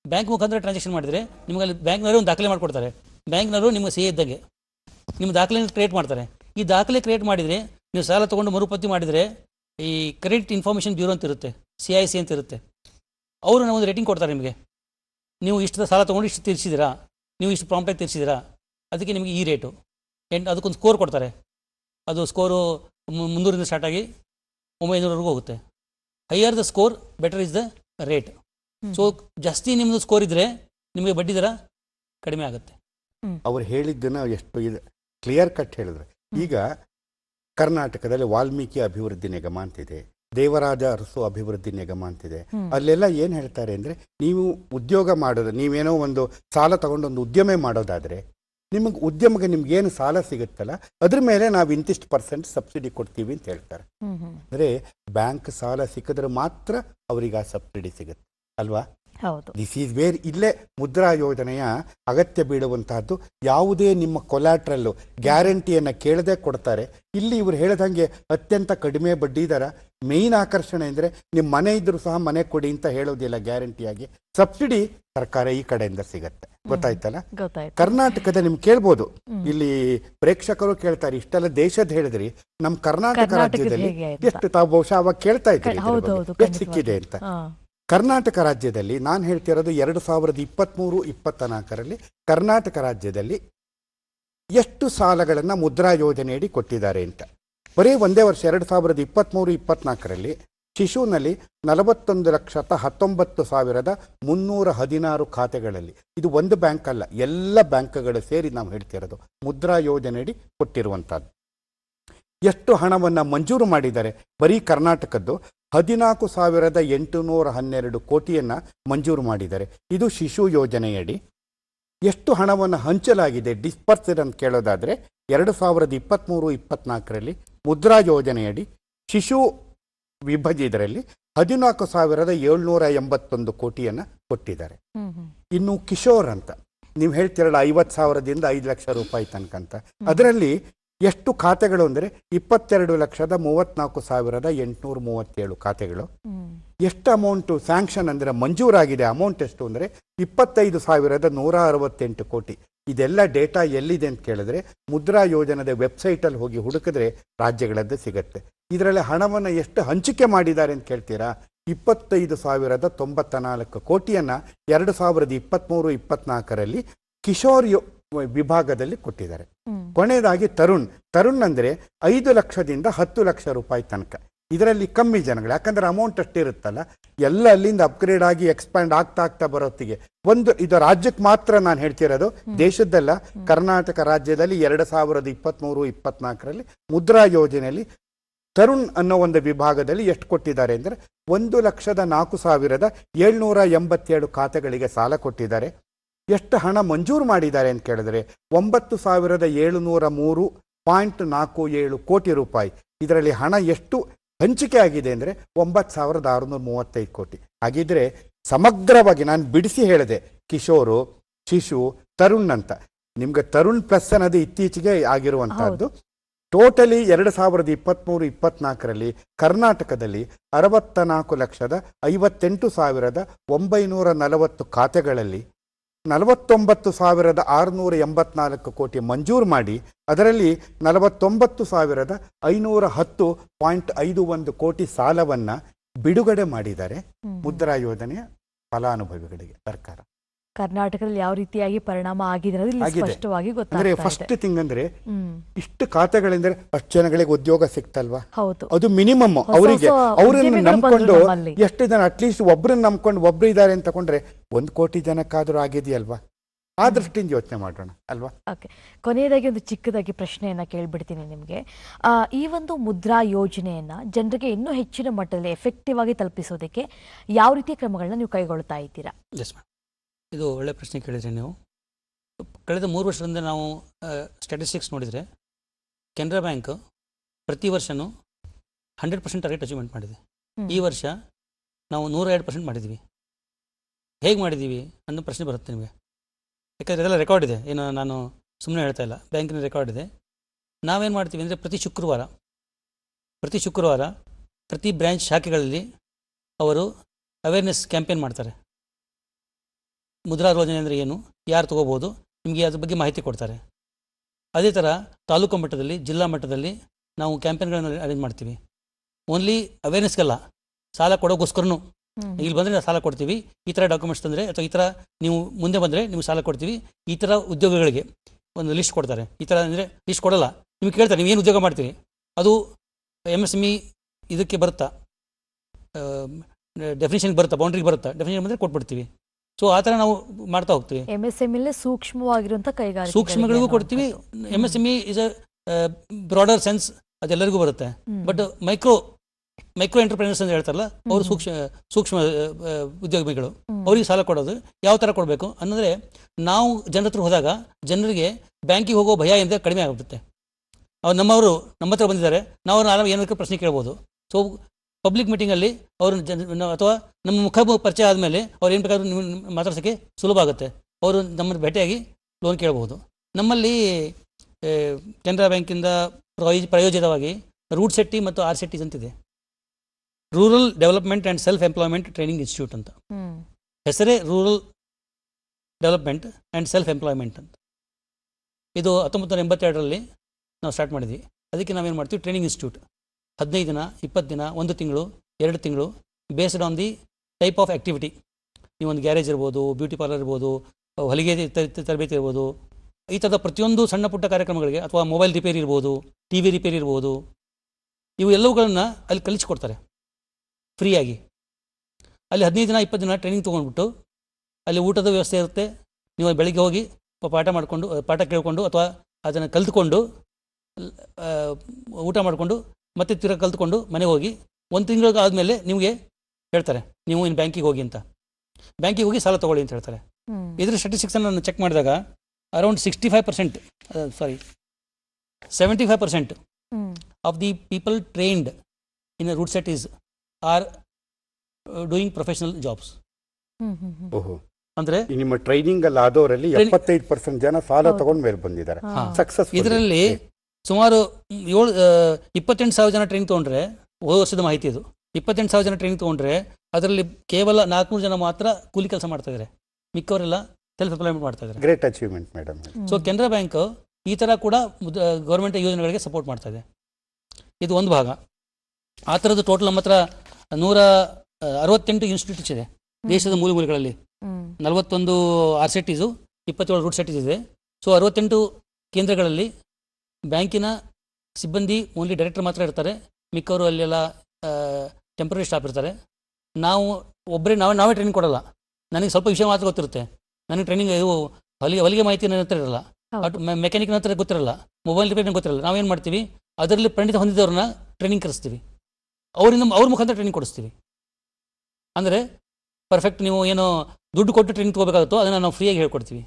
ಬ್ಯಾಂಕ್ ಮುಖಾಂತರ ಟ್ರಾನ್ಸಾಕ್ಷನ್ ಮಾಡಿದರೆ ನಿಮಗೆ ಅಲ್ಲಿ ಬ್ಯಾಂಕ್ನವರು ಒಂದು ದಾಖಲೆ ಮಾಡಿಕೊಡ್ತಾರೆ. ಬ್ಯಾಂಕ್ನವರು ನಿಮಗೆ ಸಿ ಎ ಇದ್ದಂಗೆ ನಿಮ್ಮ ದಾಖಲೆ ಕ್ರಿಯೇಟ್ ಮಾಡ್ತಾರೆ. ಈ ದಾಖಲೆ ಕ್ರಿಯೇಟ್ ಮಾಡಿದರೆ ನೀವು ಸಾಲ ತೊಗೊಂಡು ಮರುಪಾವತಿ ಮಾಡಿದರೆ ಈ ಕ್ರೆಡಿಟ್ ಇನ್ಫಾರ್ಮೇಷನ್ ಬ್ಯೂರೋ ಅಂತ ಇರುತ್ತೆ ಸಿ ಐ ಸಿ ಅಂತ ಇರುತ್ತೆ. ಅವರು ಒಂದು ರೇಟಿಂಗ್ ಕೊಡ್ತಾರೆ ನಿಮಗೆ. ನೀವು ಇಷ್ಟು ಸಾಲ ತೊಗೊಂಡು ಇಷ್ಟು ತೀರಿಸಿದ್ದೀರಾ? ನೀವು ಇಷ್ಟು ಪ್ರಾಂಪ್ಟಾಗಿ ತೀರಿಸಿದ್ದೀರಾ? ಅದಕ್ಕೆ ನಿಮಗೆ ಈ ರೇಟು ಎಂಟು ಅದಕ್ಕೊಂದು ಸ್ಕೋರ್ ಕೊಡ್ತಾರೆ. ಅದು ಸ್ಕೋರು ಮುನ್ನೂರಿಂದ ಸ್ಟಾರ್ಟ್ ಆಗಿ ಒಂಬೈನೂರವರೆಗೂ ಹೋಗುತ್ತೆ. Higher the score better is the rate. So ಜಾಸ್ತಿ ನಿಮ್ಮದು ಸ್ಕೋರ್ ಇದ್ದರೆ ನಿಮಗೆ ಬಡ್ಡಿ ದರ ಕಡಿಮೆ ಆಗುತ್ತೆ. ಅವ್ರು ಹೇಳಿದ್ದನ್ನ ಎಷ್ಟು ಇದು ಕ್ಲಿಯರ್ ಕಟ್ ಹೇಳಿದ್ರೆ. ಈಗ ಕರ್ನಾಟಕದಲ್ಲಿ ವಾಲ್ಮೀಕಿ ಅಭಿವೃದ್ಧಿ ನಿಗಮ ಅಂತಿದೆ. ದೇವರಾಜ ಅರಸು ಅಭಿವೃದ್ಧಿ ನಿಗಮ ಅಂತಿದೆ. ಅಲ್ಲೆಲ್ಲ ಏನ್ ಹೇಳ್ತಾರೆ ಅಂದ್ರೆ ನೀವು ಉದ್ಯೋಗ ಮಾಡೋದು ನೀವೇನೋ ಒಂದು ಸಾಲ ತಗೊಂಡು ಒಂದು ಉದ್ಯಮ ಮಾಡೋದಾದ್ರೆ ನಿಮಗೆ ಉದ್ಯಮಕ್ಕೆ ನಿಮ್ಗೆ ಏನು ಸಾಲ ಸಿಗುತ್ತಲ್ಲ ಅದ್ರ ಮೇಲೆ ನಾವು ಇಂತಿಷ್ಟು ಪರ್ಸೆಂಟ್ ಸಬ್ಸಿಡಿ ಕೊಡ್ತೀವಿ ಅಂತ ಹೇಳ್ತಾರೆ. ಹ್ಮ್. ಬ್ಯಾಂಕ್ ಸಾಲ ಸಿಕ್ಕಿದ್ರೆ ಮಾತ್ರ ಅವ್ರಿಗೆ ಆ ಸಬ್ಸಿಡಿ ಸಿಗುತ್ತೆ ಅಲ್ವಾ ಹೌದು. ದಿಸ್ ಈಸ್ ವೇರ್ ಇಲ್ಲೇ ಮುದ್ರಾ ಯೋಜನೆಯ ಅಗತ್ಯ ಬೀಳುವಂತಹದ್ದು. ಯಾವುದೇ ನಿಮ್ಮ ಕೊಲ್ಯಾಟ್ರಲ್ಲು ಗ್ಯಾರಂಟಿಯನ್ನು ಕೇಳದೆ ಕೊಡ್ತಾರೆ. ಇಲ್ಲಿ ಇವರು ಹೇಳ್ದಂಗೆ ಅತ್ಯಂತ ಕಡಿಮೆ ಬಡ್ಡಿ ದರ. ಮೇಯ್ನ್ ಆಕರ್ಷಣೆ ಅಂದರೆ ನಿಮ್ಮ ಮನೆ ಇದ್ರೂ ಸಹ ಮನೆ ಕೊಡಿ ಅಂತ ಹೇಳೋದಿಲ್ಲ ಗ್ಯಾರಂಟಿಯಾಗಿ ಸಬ್ಸಿಡಿ ಸರ್ಕಾರ ಈ ಕಡೆಯಿಂದ ಸಿಗತ್ತೆ. ಗೊತ್ತಾಯ್ತಲ್ಲ? ಗೊತ್ತಾಯ್ತು. ಕರ್ನಾಟಕದ ನಿಮ್ಗೆ ಕೇಳ್ಬೋದು. ಇಲ್ಲಿ ಪ್ರೇಕ್ಷಕರು ಕೇಳ್ತಾರೆ ಇಷ್ಟೆಲ್ಲ ದೇಶದ ಹೇಳಿದ್ರಿ. ನಮ್ಮ ಕರ್ನಾಟಕ ರಾಜ್ಯದಲ್ಲಿ. ಎಷ್ಟು ತಾವು ಬಹುಶಃ ಅವಾಗ ಕೇಳ್ತಾ ಇದ್ರಿ ಎಷ್ಟು. ಸಿಕ್ಕಿದೆ ಅಂತ. ಕರ್ನಾಟಕ ರಾಜ್ಯದಲ್ಲಿ ನಾನು ಹೇಳ್ತಿರೋದು ಎರಡು ಸಾವಿರದ ಇಪ್ಪತ್ತ್ಮೂರು ಇಪ್ಪತ್ತ ನಾಲ್ಕರಲ್ಲಿ ಕರ್ನಾಟಕ ರಾಜ್ಯದಲ್ಲಿ ಎಷ್ಟು ಸಾಲಗಳನ್ನು ಮುದ್ರಾ ಯೋಜನೆಯಡಿ ಕೊಟ್ಟಿದ್ದಾರೆ ಅಂತ. ಬರೀ ಒಂದೇ ವರ್ಷ, ಎರಡು ಸಾವಿರದ ಇಪ್ಪತ್ತ್ಮೂರು ಇಪ್ಪತ್ನಾಲ್ಕರಲ್ಲಿ ಶಿಶುನಲ್ಲಿ ನಲವತ್ತೊಂದು ಲಕ್ಷದ ಹತ್ತೊಂಬತ್ತು ಸಾವಿರದ ಮುನ್ನೂರ ಹದಿನಾರು ಖಾತೆಗಳಲ್ಲಿ, ಇದು ಒಂದು ಬ್ಯಾಂಕ್ ಅಲ್ಲ, ಎಲ್ಲ ಬ್ಯಾಂಕ್ಗಳು ಸೇರಿ ನಾವು ಹೇಳ್ತಿರೋದು ಮುದ್ರಾ ಯೋಜನೆಯಡಿ ಕೊಟ್ಟಿರುವಂಥದ್ದು. ಎಷ್ಟು ಹಣವನ್ನು ಮಂಜೂರು ಮಾಡಿದ್ದಾರೆ? ಬರೀ ಕರ್ನಾಟಕದ್ದು ಹದಿನಾಲ್ಕು ಸಾವಿರದ ಎಂಟುನೂರ ಹನ್ನೆರಡು ಕೋಟಿಯನ್ನು ಮಂಜೂರು ಮಾಡಿದ್ದಾರೆ. ಇದು ಶಿಶು ಯೋಜನೆಯಡಿ. ಎಷ್ಟು ಹಣವನ್ನು ಹಂಚಲಾಗಿದೆ ಡಿಸ್ಪರ್ಸ್ಡ್ ಅಂತ ಕೇಳೋದಾದರೆ ಎರಡು ಸಾವಿರದ ಇಪ್ಪತ್ತ್ಮೂರು ಇಪ್ಪತ್ನಾಲ್ಕರಲ್ಲಿ ಮುದ್ರಾ ಯೋಜನೆಯಡಿ ಶಿಶು ವಿಭಜಿತರಲ್ಲಿ ಹದಿನಾಲ್ಕು ಸಾವಿರದ ಏಳ್ನೂರ ಎಂಬತ್ತೊಂದು ಕೋಟಿಯನ್ನು ಕೊಟ್ಟಿದ್ದಾರೆ. ಇನ್ನು ಕಿಶೋರ್ ಅಂತ ನೀವು ಹೇಳ್ತಿರಲ್ಲ ಐವತ್ತು ಸಾವಿರದಿಂದ ಐದು ಲಕ್ಷ ರೂಪಾಯಿ ತನಕ ಅಂತ ಅದರಲ್ಲಿ ಎಷ್ಟು ಖಾತೆಗಳು ಅಂದರೆ ಇಪ್ಪತ್ತೆರಡು ಲಕ್ಷದ ಮೂವತ್ನಾಲ್ಕು ಸಾವಿರದ ಎಂಟುನೂರ ಮೂವತ್ತೇಳು ಖಾತೆಗಳು. ಎಷ್ಟು ಅಮೌಂಟು ಸ್ಯಾಂಕ್ಷನ್ ಅಂದರೆ ಮಂಜೂರಾಗಿದೆ ಅಮೌಂಟ್ ಎಷ್ಟು ಅಂದರೆ ಇಪ್ಪತ್ತೈದು ಸಾವಿರದ ನೂರ ಅರವತ್ತೆಂಟು ಕೋಟಿ. ಇದೆಲ್ಲ ಡೇಟಾ ಎಲ್ಲಿದೆ ಅಂತ ಕೇಳಿದ್ರೆ ಮುದ್ರಾ ಯೋಜನೆದ ವೆಬ್ಸೈಟಲ್ಲಿ ಹೋಗಿ ಹುಡುಕಿದ್ರೆ ರಾಜ್ಯಗಳದ್ದು ಸಿಗುತ್ತೆ. ಇದರಲ್ಲಿ ಹಣವನ್ನು ಎಷ್ಟು ಹಂಚಿಕೆ ಮಾಡಿದ್ದಾರೆ ಅಂತ ಕೇಳ್ತೀರಾ? ಇಪ್ಪತ್ತೈದು ಸಾವಿರದ ತೊಂಬತ್ತ ನಾಲ್ಕು ಕೋಟಿಯನ್ನು ಎರಡು ಸಾವಿರದ ಇಪ್ಪತ್ತ್ಮೂರು ಇಪ್ಪತ್ನಾಲ್ಕರಲ್ಲಿ ಕಿಶೋರ್ ಯೋ ವಿಭಾಗದಲ್ಲಿ ಕೊಟ್ಟಿದ್ದಾರೆ. ಕೊನೆಯದಾಗಿ ತರುಣ್. ತರುಣ್ ಅಂದ್ರೆ ಐದು ಲಕ್ಷದಿಂದ ಹತ್ತು ಲಕ್ಷ ರೂಪಾಯಿ ತನಕ. ಇದರಲ್ಲಿ ಕಮ್ಮಿ ಜನಗಳು. ಯಾಕಂದ್ರೆ ಅಮೌಂಟ್ ಅಷ್ಟಿರುತ್ತಲ್ಲ. ಎಲ್ಲ ಅಲ್ಲಿಂದ ಅಪ್ಗ್ರೇಡ್ ಆಗಿ ಎಕ್ಸ್ಪ್ಯಾಂಡ್ ಆಗ್ತಾ ಆಗ್ತಾ ಬರೋತ್ತಿಗೆ. ಒಂದು ಇದು ರಾಜ್ಯಕ್ಕೆ ಮಾತ್ರ ನಾನು ಹೇಳ್ತಿರೋದು. ದೇಶದ್ದಲ್ಲ. ಕರ್ನಾಟಕ ರಾಜ್ಯದಲ್ಲಿ ಎರಡು ಸಾವಿರದ ಇಪ್ಪತ್ತ್ಮೂರು ಇಪ್ಪತ್ನಾಲ್ಕರಲ್ಲಿ ಮುದ್ರಾ ಯೋಜನೆಯಲ್ಲಿ ತರುಣ್ ಅನ್ನೋ ಒಂದು ವಿಭಾಗದಲ್ಲಿ ಎಷ್ಟು ಕೊಟ್ಟಿದ್ದಾರೆ ಅಂದರೆ ಒಂದು ಲಕ್ಷದ ನಾಲ್ಕು ಸಾವಿರದ ಏಳ್ನೂರ ಎಂಬತ್ತೇಳು ಖಾತೆಗಳಿಗೆ ಸಾಲ ಕೊಟ್ಟಿದ್ದಾರೆ. ಎಷ್ಟು ಹಣ ಮಂಜೂರು ಮಾಡಿದ್ದಾರೆ ಅಂತ ಕೇಳಿದ್ರೆ ಒಂಬತ್ತು ಸಾವಿರದ ಏಳುನೂರ ಮೂರು ಪಾಯಿಂಟ್ ನಾಲ್ಕು ಏಳು ಕೋಟಿ ರೂಪಾಯಿ. ಇದರಲ್ಲಿ ಹಣ ಎಷ್ಟು ಹಂಚಿಕೆ ಆಗಿದೆ ಅಂದರೆ ಒಂಬತ್ತು ಸಾವಿರದ ಆರುನೂರ ಮೂವತ್ತೈದು ಕೋಟಿ. ಹಾಗಿದ್ರೆ ಸಮಗ್ರವಾಗಿ ನಾನು ಬಿಡಿಸಿ ಹೇಳಿದೆ ಕಿಶೋರು ಶಿಶು ತರುಣ್ ಅಂತ. ನಿಮ್ಗೆ ತರುಣ್ ಪ್ಲಸ್ ಅನ್ನೋದು ಇತ್ತೀಚೆಗೆ ಆಗಿರುವಂತಹದ್ದು. ಟೋಟಲಿ ಎರಡು ಸಾವಿರದ ಇಪ್ಪತ್ತ್ಮೂರು ಇಪ್ಪತ್ನಾಲ್ಕರಲ್ಲಿ ಕರ್ನಾಟಕದಲ್ಲಿ ಅರವತ್ತ ನಾಲ್ಕು ಲಕ್ಷದ ಐವತ್ತೆಂಟು ಸಾವಿರದ ಒಂಬೈನೂರ ನಲವತ್ತು ಖಾತೆಗಳಲ್ಲಿ ನಲವತ್ತೊಂಬತ್ತು ಸಾವಿರದ ಆರುನೂರ ಎಂಬತ್ನಾಲ್ಕು ಕೋಟಿ ಮಂಜೂರು ಮಾಡಿ ಅದರಲ್ಲಿ ನಲವತ್ತೊಂಬತ್ತು ಸಾವಿರದ ಐನೂರ ಹತ್ತು ಪಾಯಿಂಟ್ ಐದು ಒಂದು ಕೋಟಿ ಸಾಲವನ್ನು ಬಿಡುಗಡೆ ಮಾಡಿದ್ದಾರೆ. ಮುದ್ರಾ ಯೋಜನೆಯ ಫಲಾನುಭವಿಗಳಿಗೆ ಸರ್ಕಾರ ಕರ್ನಾಟಕದಲ್ಲಿ ಯಾವ ರೀತಿಯಾಗಿ ಪರಿಣಾಮ ಆಗಿದೆ ಅನ್ನೋದು. ಸ್ಪಷ್ಟವಾಗಿ ಅಂದ್ರೆ ಫಸ್ಟ್ ಥಿಂಗ್ ಅಂದ್ರೆ ಇಷ್ಟು ಖಾತೆಗಳೆಂದ್ರೆ ಅಷ್ಟು ಜನಗಳಿಗೆ ಉದ್ಯೋಗ ಸಿಕ್ತಲ್ವಾ? ಹೌದು. ಅದು ಮಿನಿಮಮ್ ಅವರಿಗೆ. ಅವರನ್ನು ನಂಬಿಕೊಂಡು ಎಷ್ಟು ಜನ ಅಟ್ಲೀಸ್ಟ್ ಒಬ್ಬರನ್ನ ನಂಬ್ಕೊಂಡು ಒಬ್ರು ಇದ್ದಾರೆ ಅಂತ ತಗೊಂಡ್ರೆ ಒಂದು ಕೋಟಿ ಜನಕ್ಕಾದ್ರೂ ಆಗಿದೆಯಲ್ವಾ? ಆ ದೃಷ್ಟಿಯಿಂದ ಯೋಚನೆ ಮಾಡೋಣ ಅಲ್ವಾ? ಓಕೆ ಕೊನೆಯದಾಗಿ ಒಂದು ಚಿಕ್ಕದಾಗಿ ಪ್ರಶ್ನೆಯನ್ನ ಕೇಳ್ಬಿಡ್ತೀನಿ ನಿಮಗೆ. ಆ, ಈ ಒಂದು ಮುದ್ರಾ ಯೋಜನೆಯನ್ನ ಜನರಿಗೆ ಇನ್ನೂ ಹೆಚ್ಚಿನ ಮಟ್ಟದಲ್ಲಿ ಎಫೆಕ್ಟಿವ್ ಆಗಿ ತಲುಪಿಸೋದಕ್ಕೆ ಯಾವ ರೀತಿಯ ಕ್ರಮಗಳನ್ನ ನೀವು ಕೈಗೊಳ್ತಾ ಇದ್ದೀರಾ? ಇದು ಒಳ್ಳೆ ಪ್ರಶ್ನೆ ಕೇಳಿದ್ರಿ ನೀವು. ಕಳೆದ ಮೂರು ವರ್ಷದಿಂದ ನಾವು ಸ್ಟ್ಯಾಟಿಸ್ಟಿಕ್ಸ್ ನೋಡಿದರೆ ಕೆನರಾ ಬ್ಯಾಂಕ್ ಪ್ರತಿ ವರ್ಷವೂ ಹಂಡ್ರೆಡ್ ಪರ್ಸೆಂಟ್ ಟಾರ್ಗೆಟ್ ಅಚೀವ್ಮೆಂಟ್ ಮಾಡಿದೆ. ಈ ವರ್ಷ ನಾವು ನೂರ ಎರಡು ಪರ್ಸೆಂಟ್ ಮಾಡಿದ್ದೀವಿ ಹೇಗೆ ಮಾಡಿದ್ದೀವಿ ಅನ್ನೋ ಪ್ರಶ್ನೆ ಬರುತ್ತೆ ನಿಮಗೆ. ಯಾಕಂದರೆ ಇದೆಲ್ಲ ರೆಕಾರ್ಡ್ ಇದೆ. ಏನು ನಾನು ಸುಮ್ಮನೆ ಹೇಳ್ತಾ ಇಲ್ಲ. ಬ್ಯಾಂಕಿನ ರೆಕಾರ್ಡ್ ಇದೆ. ನಾವೇನು ಮಾಡ್ತೀವಿ ಅಂದರೆ ಪ್ರತಿ ಶುಕ್ರವಾರ ಪ್ರತಿ ಶುಕ್ರವಾರ ಪ್ರತಿ ಬ್ರ್ಯಾಂಚ್ ಶಾಖೆಗಳಲ್ಲಿ ಅವರು ಅವೇರ್ನೆಸ್ ಕ್ಯಾಂಪೇನ್ ಮಾಡ್ತಾರೆ. ಮುದ್ರಾ ಯೋಜನೆ ಅಂದರೆ ಏನು? ಯಾರು ತೊಗೋಬೋದು ನಿಮಗೆ ಅದ್ರ ಬಗ್ಗೆ ಮಾಹಿತಿ ಕೊಡ್ತಾರೆ. ಅದೇ ಥರ ತಾಲೂಕು ಮಟ್ಟದಲ್ಲಿ ಜಿಲ್ಲಾ ಮಟ್ಟದಲ್ಲಿ ನಾವು ಕ್ಯಾಂಪೇನ್ಗಳನ್ನು ಅರೇಂಜ್ ಮಾಡ್ತೀವಿ. ಓನ್ಲಿ ಅವೇರ್ನೆಸ್ಗೆಲ್ಲ ಸಾಲ ಕೊಡೋಗೋಸ್ಕರನು ಇಲ್ಲಿ ಬಂದರೆ ನಾವು ಸಾಲ ಕೊಡ್ತೀವಿ. ಈ ಥರ ಡಾಕ್ಯುಮೆಂಟ್ಸ್ ತಂದರೆ ಅಥವಾ ಈ ಥರ ನೀವು ಮುಂದೆ ಬಂದರೆ ನಿಮ್ಗೆ ಸಾಲ ಕೊಡ್ತೀವಿ. ಈ ಥರ ಉದ್ಯೋಗಗಳಿಗೆ ಒಂದು ಲಿಸ್ಟ್ ಕೊಡ್ತಾರೆ. ಈ ಥರ ಅಂದರೆ ಲಿಸ್ಟ್ ಕೊಡಲ್ಲ. ನಿಮ್ಗೆ ಕೇಳ್ತಾರೆ ನೀವು ಏನು ಉದ್ಯೋಗ ಮಾಡ್ತೀವಿ ಅದು ಎಂ ಎಸ್ ಎಂ ಇ ಇದಕ್ಕೆ ಬರುತ್ತಾ? ಡೆಫಿನೇಷನ್ಗೆ ಬರುತ್ತಾ? ಬೌಂಡ್ರಿಗೆ ಬರುತ್ತಾ? ಡೆಫಿನೇಷನ್ ಬಂದರೆ ಕೊಟ್ಬಿಡ್ತೀವಿ. ಸೊ ಆ ಥರ ನಾವು ಮಾಡ್ತಾ ಹೋಗ್ತೀವಿ. ಎಂ ಎಸ್ ಎಂ ಇಲ್ಲೇ ಸೂಕ್ಷ್ಮವಾಗಿರುವಂತ ಕೈಗಾರಿಕೆ ಸೂಕ್ಷ್ಮಗಳಿಗೂ ಕೊಡ್ತೀವಿ. M S M E is a broader sense ಅದೆಲ್ಲರಿಗೂ ಬರುತ್ತೆ. ಬಟ್ ಮೈಕ್ರೋ ಮೈಕ್ರೋ ಎಂಟರ್ಪ್ರೈನರ್ಸ್ ಅಂತ ಹೇಳ್ತಾರಲ್ಲ ಅವರು ಸೂಕ್ಷ್ಮ ಸೂಕ್ಷ್ಮ ಉದ್ಯೋಗಿಗಳು. ಅವರಿಗೆ ಸಾಲ ಕೊಡೋದು. ಯಾವ ಥರ ಕೊಡಬೇಕು? ಅನ್ನಂದ್ರೆ ನಾವು ಜನರ ಹತ್ರ ಹೋದಾಗ ಜನರಿಗೆ ಬ್ಯಾಂಕಿಗೆ ಹೋಗೋ ಭಯ ಎಂದರೆ ಕಡಿಮೆ ಆಗುತ್ತೆ. ಅವ್ರು ನಮ್ಮವರು ನಮ್ಮ ಹತ್ರ ಬಂದಿದ್ದಾರೆ. ನಾವು ಆರಾಮ ಏನಾದ್ರು ಪ್ರಶ್ನೆ ಕೇಳ್ಬೋದು. ಸೊ ಪಬ್ಲಿಕ್ ಮೀಟಿಂಗಲ್ಲಿ ಅವರು ಜನ ಅಥವಾ ನಮ್ಮ ಮುಖ ಪರಿಚಯ ಆದಮೇಲೆ ಅವ್ರು ಏನು ಬೇಕಾದರೂ ನೀವು ಮಾತಾಡ್ಸೋಕ್ಕೆ ಸುಲಭ ಆಗುತ್ತೆ. ಅವರು ನಮ್ಮನ್ನು ಭೇಟಿಯಾಗಿ ಲೋನ್ ಕೇಳಬಹುದು. ನಮ್ಮಲ್ಲಿ ಕೆನರಾ ಬ್ಯಾಂಕಿಂದ ಪ್ರಯೋಜ ಪ್ರಯೋಜಿತವಾಗಿ ರೂಟ್ ಸೆಟ್ಟಿ ಮತ್ತು ಆರ್ ಸೆಟ್ಟಿ ಅಂತಿದೆ. Rural development and self employment training institute ಅಂತ. ಹೆಸರೇ rural development and self employment ಅಂತ. ಇದು ಹತ್ತೊಂಬತ್ತು ನೂರ ಎಂಬತ್ತೆರಡರಲ್ಲಿ ನಾವು ಸ್ಟಾರ್ಟ್ ಮಾಡಿದ್ವಿ. ಅದಕ್ಕೆ ನಾವೇನು ಮಾಡ್ತೀವಿ? ಟ್ರೈನಿಂಗ್ ಇನ್ಸ್ಟಿಟ್ಯೂಟ್ ಹದಿನೈದು ದಿನ, ಇಪ್ಪತ್ತು ದಿನ, ಒಂದು ತಿಂಗಳು, ಎರಡು ತಿಂಗಳು based on the type of activity ನೀವು ಒಂದು ಗ್ಯಾರೇಜ್ ಇರ್ಬೋದು ಬ್ಯೂಟಿ ಪಾರ್ಲರ್ ಇರ್ಬೋದು, ಹೊಲಿಗೆ ತರಬೇತಿ ಇರ್ಬೋದು, ಈ ಥರದ ಪ್ರತಿಯೊಂದು ಸಣ್ಣ ಪುಟ್ಟ ಕಾರ್ಯಕ್ರಮಗಳಿಗೆ ಅಥವಾ ಮೊಬೈಲ್ ರಿಪೇರಿ ಇರ್ಬೋದು ಟಿ ವಿ ರಿಪೇರಿ ಇರ್ಬೋದು, ಇವು ಎಲ್ಲವುಗಳನ್ನು ಅಲ್ಲಿ ಕಲಿಸ್ಕೊಡ್ತಾರೆ. ಫ್ರೀಯಾಗಿ ಅಲ್ಲಿ ಹದಿನೈದು ದಿನ, ಇಪ್ಪತ್ತು ದಿನ ಟ್ರೈನಿಂಗ್ ತೊಗೊಂಡ್ಬಿಟ್ಟು ಅಲ್ಲಿ ಊಟದ ವ್ಯವಸ್ಥೆ ಇರುತ್ತೆ. ನೀವು ಬೆಳಗ್ಗೆ ಹೋಗಿ ಪಾಠ ಮಾಡಿಕೊಂಡು, ಪಾಠ ಕೇಳಿಕೊಂಡು ಅಥವಾ ಅದನ್ನು ಕಲಿತ್ಕೊಂಡು ಊಟ ಮಾಡಿಕೊಂಡು ಮತ್ತೆ ತಿರ್ಗ ಕಲ್ತ್ಕೊಂಡು ಮನೆಗೆ ಹೋಗಿ ಒಂದು ತಿಂಗಳಿಗಾದ್ಮೇಲೆ ಆದಮೇಲೆ ನಿಮಗೆ ಹೇಳ್ತಾರೆ ನೀವು ಇನ್ನು ಬ್ಯಾಂಕಿಗೆ ಹೋಗಿ ಅಂತ. ಬ್ಯಾಂಕಿಗೆ ಹೋಗಿ ಸಾಲ ತಗೊಳ್ಳಿ ಅಂತ ಹೇಳ್ತಾರೆ. ಇದ್ರ ಸ್ಟಾಟಿಸ್ಟಿಕ್ಸನ್ನು ನಾನು ಚೆಕ್ ಮಾಡಿದಾಗ around sixty five percent sorry seventy five percent. Of the people trained in RSETI is are doing professional jobs ಅಂದ್ರೆ ನಿಮ್ಮ ಟ್ರೈನಿಂಗ್ ಅಲ್ಲಿ ಆದವರಲ್ಲಿ ಎಪ್ಪತ್ತೈದು ಪರ್ಸೆಂಟ್ ಜನ ಸಾಲ. ತಗೊಂಡ್ ಮೇಲೆ ಬಂದಿದ್ದಾರೆ. ಇದರಲ್ಲಿ ಸುಮಾರು ಏಳು ಇಪ್ಪತ್ತೆಂಟು ಸಾವಿರ ಜನ ಟ್ರೈನಿಂಗ್ ತೊಗೊಂಡ್ರೆ ಹೋದ ವರ್ಷದ ಮಾಹಿತಿ ಇದು ಇಪ್ಪತ್ತೆಂಟು ಸಾವಿರ ಜನ ಟ್ರೈನಿಂಗ್ ತೊಗೊಂಡ್ರೆ ಅದರಲ್ಲಿ ಕೇವಲ ನಾಲ್ಕುನೂರು ಜನ ಮಾತ್ರ ಕೂಲಿ ಕೆಲಸ ಮಾಡ್ತಾ ಇದ್ದಾರೆ ಮಿಕ್ಕವರೆಲ್ಲ ಸೆಲ್ಫ್ ಎಂಪ್ಲಾಯ್ಮೆಂಟ್ ಮಾಡ್ತಾ ಇದ್ದಾರೆ great achievement madam so Canara bank ಈ ಥರ ಕೂಡ ಗೌರ್ಮೆಂಟ್ ಯೋಜನೆಗಳಿಗೆ ಸಪೋರ್ಟ್ ಮಾಡ್ತಾ ಇದೆ. ಇದು ಒಂದು ಭಾಗ. ಆ ಥರದ್ದು ಟೋಟಲ್ ನಮ್ಮ ಹತ್ರ ನೂರ ಅರವತ್ತೆಂಟು ಇನ್ಸ್ಟಿಟ್ಯೂಟ್ಸ್ ಇದೆ. ದೇಶದ ಮೂಲೆ ಮೂಲೆಗಳಲ್ಲಿ. ನಲವತ್ತೊಂದು ಆರ್ ಸೆಟ್ಟಿಸು ಇಪ್ಪತ್ತೇಳು ರೂಟ್ ಸೆಟ್ಟಿಸ್ ಇದೆ. ಸೊ ಅರವತ್ತೆಂಟು ಕೇಂದ್ರಗಳಲ್ಲಿ ಬ್ಯಾಂಕಿನ ಸಿಬ್ಬಂದಿ ಓನ್ಲಿ ಡೈರೆಕ್ಟರ್ ಮಾತ್ರ ಇರ್ತಾರೆ. ಮಿಕ್ಕವರು ಅಲ್ಲೆಲ್ಲ ಟೆಂಪ್ರರಿ ಸ್ಟಾಫ್ ಇರ್ತಾರೆ. ನಾವು ಒಬ್ಬರೇ ನಾವೇ ನಾವೇ ಟ್ರೈನಿಂಗ್ ಕೊಡಲ್ಲ. ನನಗೆ ಸ್ವಲ್ಪ ವಿಷಯ ಮಾತ್ರ ಗೊತ್ತಿರುತ್ತೆ. ನನಗೆ ಟ್ರೈನಿಂಗ್ ಇವು ಹೊಲಿಗೆ ಹೊಲಿಗೆ ಮಾಹಿತಿ ನನ್ನ ಹತ್ರ ಇರಲ್ಲ. ಮೆಕ್ಯಾನಿಕ್ ಹತ್ರ ಗೊತ್ತಿರಲ್ಲ. ಮೊಬೈಲ್ ರಿಪೇರ್ ಗೊತ್ತಿರಲ್ಲ. ನಾವೇನು ಮಾಡ್ತೀವಿ? ಅದರಲ್ಲಿ ಪರಿಣಿತ ಹೊಂದಿದವ್ರನ್ನ ಟ್ರೈನಿಂಗ್ ಕರೆಸ್ತೀವಿ. ಅವರಿಂದ ಅವ್ರ ಮುಖಾಂತರ ಟ್ರೈನಿಂಗ್ ಕೊಡಿಸ್ತೀವಿ. ಅಂದರೆ ಪರ್ಫೆಕ್ಟ್ ನೀವು ಏನೋ ದುಡ್ಡು ಕೊಟ್ಟು ಟ್ರೈನಿಂಗ್ ತೊಗೋಬೇಕಾಗುತ್ತೋ ಅದನ್ನು ನಾವು ಫ್ರೀಯಾಗಿ ಹೇಳ್ಕೊಡ್ತೀವಿ.